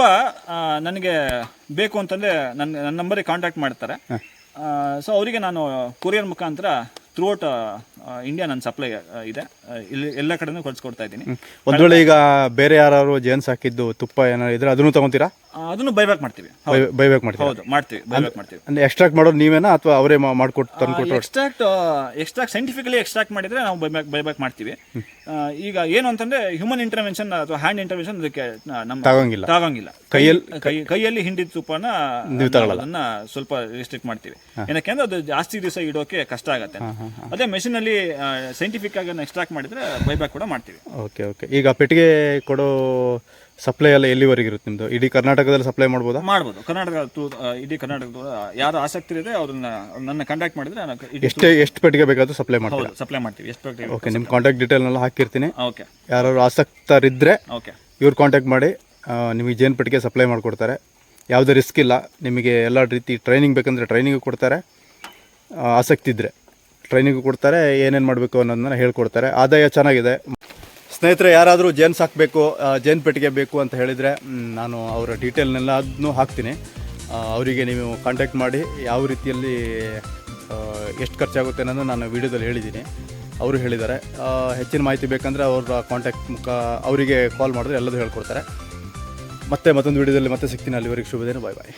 ಆ, ನನಗೆ ಬೇಕು ಅಂತಂದ್ರೆ ನನ್ನ ನನ್ನ ನಂಬರಿಗೆ ಕಾಂಟ್ಯಾಕ್ಟ್ ಮಾಡ್ತಾರೆ. ಸೊ ಅವರಿಗೆ ನಾನು ಕೊರಿಯರ್ ಮುಖಾಂತರ ಥ್ರೂ ಔಟ್ ಇಂಡಿಯಾ ನನ್ನ ಸಪ್ಲೈ ಇದೆ. ಇಲ್ಲಿ ಎಲ್ಲ ಕಡೆನೂ ಕೊಡ್ತಾ ಇದ್ದೀನಿ. ಒಂದ್ ವೇಳೆ ಈಗ ಬೇರೆ ಯಾರು ಜೇನ್ಸ್ ಹಾಕಿದ್ದು ತುಪ್ಪ ಏನಾದ್ರು ಇದ್ರೆ ಅದನ್ನು ತಗೊಂತೀರಾ? ಅದನ್ನು ಬೈಬ್ಯಾಕ್ ಮಾಡ್ತೀವಿ. ಹೌದು. ಮಾಡ್ತೀವಿ ಹೌದು ಮಾಡ್ತೀವಿ. ಬೈಬ್ಯಾಕ್ ಮಾಡ್ತೀವಿ. ಅಂದ್ರೆ ಎಕ್ಸ್ಟ್ರಾಕ್ಟ್ ಮಾಡೋದು ನೀವೇನಾ ಅಥವಾ ಅವರೇ ಮಾಡ್ಕೊಟ್ಟು ತಂದ್ಕೊಟ್ಟು ಎಕ್ಸ್ಟ್ರಾಕ್ಟ್ ಎಕ್ಸ್ಟ್ರಾಕ್ಟ್ ಸೈಂಟಿಫಿಕಲಿ ಎಕ್ಸ್ಟ್ರಾಕ್ಟ್ ಮಾಡಿದ್ರೆ ನಾವು ಬೈಬ್ಯಾಕ್ ಬೈಬ್ಯಾಕ್ ಮಾಡ್ತೀವಿ. ಈಗ ಏನು ಅಂತಂದ್ರೆ ಹ್ಯೂಮನ್ ಇಂಟರ್ವೆನ್ಷನ್ ಅಥವಾ ಹ್ಯಾಂಡ್ ಇಂಟರ್ವೆನ್ಷನ್ ಅದಕ್ಕೆ ನಮ್ಮ ತಗೊಂಗಿಲ್ಲ. ತಾಗಂಗಿಲ್ಲ. ಕೈಯಲ್ಲಿ- ಕೈಯಲ್ಲಿ ಹಿಂಡಿದ ತುಪ್ಪನ ನಾವು ಅದನ್ನ ಸ್ವಲ್ಪ ರಿಸ್ಟ್ರಿಕ್ಟ್ ಮಾಡ್ತೀವಿ. ಏನಕ್ಕೆ ಅಂದ್ರೆ ಅದು ಜಾಸ್ತಿ ದಿವಸ ಇಡೋಕೆ ಕಷ್ಟ ಆಗತ್ತೆ ಅದೇ ಮೆಷಿನ್ ಅಲ್ಲಿ ಸೈಂಟಿಫಿಕ್ ಆಗಿ ಎಕ್ಸ್ಟ್ರಾಕ್ಟ್ ಮಾಡಿದ್ರೆ ಬೈಬ್ಯಾಕ್ ಕೂಡ ಮಾಡ್ತೀವಿ. ಓಕೆ ಓಕೆ ಈಗ ಪೆಟ್ಟಿಗೆ ಕೊಡೋ ಸಪ್ಲೈ ಎಲ್ಲ ಎಲ್ಲಿವರೆಗೆ ಇರುತ್ತೆ ನಿಮ್ಮದು ಇಡೀ ಕರ್ನಾಟಕದಲ್ಲಿ ಸಪ್ಲೈ ಮಾಡ್ಬೋದಾ? ಮಾಡ್ಬೋದು. ಕರ್ನಾಟಕ ತು- ಆ, ಇಡೀ ಕರ್ನಾಟಕದ ಯಾರು ಆಸಕ್ತಿ ಇದೆ ಅವ್ರನ್ನ ನನ್ನ ಕಾಂಟ್ಯಾಕ್ಟ್ ಮಾಡಿದ್ರೆ ನಾನು ಇಡೀ ಎಷ್ಟೇ ಎಷ್ಟು ಪೆಟ್ಟಿಗೆ ಬೇಕಾದರೂ ಸಪ್ಲೈ ಮಾಡ್ತೀವಿ ಸಪ್ಲೈ ಮಾಡ್ತೀವಿ. ಎಷ್ಟು ಪೆಟ್ಟಿಗೆ ಓಕೆ ನಿಮ್ಮ ಕಾಂಟ್ಯಾಕ್ಟ್ ಡೀಟೇಲ್ನೆಲ್ಲ ಹಾಕಿರ್ತೀನಿ. ಓಕೆ ಯಾರು ಆಸಕ್ತರಿದ್ದರೆ ಓಕೆ ಇವ್ರು ಕಾಂಟ್ಯಾಕ್ಟ್ ಮಾಡಿ ಆ, ನಿಮಗೆ ಜೇನು ಪೆಟ್ಟಿಗೆ ಸಪ್ಲೈ ಮಾಡಿಕೊಡ್ತಾರೆ. ಯಾವುದೇ ರಿಸ್ಕ್ ಇಲ್ಲ. ನಿಮಗೆ ಎಲ್ಲ ರೀತಿ ಟ್ರೈನಿಂಗ್ ಬೇಕಂದರೆ ಟ್ರೈನಿಂಗು ಕೊಡ್ತಾರೆ. ಆ, ಆಸಕ್ತಿ ಇದ್ದರೆ ಟ್ರೈನಿಂಗು ಕೊಡ್ತಾರೆ, ಏನೇನು ಮಾಡಬೇಕು ಅನ್ನೋದನ್ನ ಹೇಳ್ಕೊಡ್ತಾರೆ. ಆದಾಯ ಚೆನ್ನಾಗಿದೆ. ಸ್ನೇಹಿತರೆ, ಯಾರಾದರೂ ಜೇನು ಸಾಕಬೇಕು ಜೇನು ಪೆಟ್ಟಿಗೆ ಬೇಕು ಅಂತ ಹೇಳಿದರೆ ನಾನು ಅವರ ಡೀಟೇಲ್ನೆಲ್ಲ ಅದನ್ನು ಹಾಕ್ತೀನಿ ಅವರಿಗೆ ನೀವು ಕಾಂಟ್ಯಾಕ್ಟ್ ಮಾಡಿ ಯಾವ ರೀತಿಯಲ್ಲಿ ಎಷ್ಟು ಖರ್ಚಾಗುತ್ತೆ ಅನ್ನೋದು ನಾನು ವೀಡಿಯೋದಲ್ಲಿ ಹೇಳಿದ್ದೀನಿ. ಅವರು ಹೇಳಿದ್ದಾರೆ. ಹೆಚ್ಚಿನ ಮಾಹಿತಿ ಬೇಕಂದರೆ ಅವ್ರ ಕಾಂಟ್ಯಾಕ್ಟ್ ಮುಖ, ಅವರಿಗೆ ಕಾಲ್ ಮಾಡಿದ್ರೆ ಎಲ್ಲದೂ ಹೇಳ್ಕೊಡ್ತಾರೆ. ಮತ್ತೆ ಮತ್ತೊಂದು ವೀಡಿಯೋದಲ್ಲಿ ಮತ್ತೆ ಸಿಗ್ತೀನಿ. ಅಲ್ಲಿವರೆಗೆ ಶುಭದೇನು ದಿನ. ಬಾಯ್ ಬಾಯ್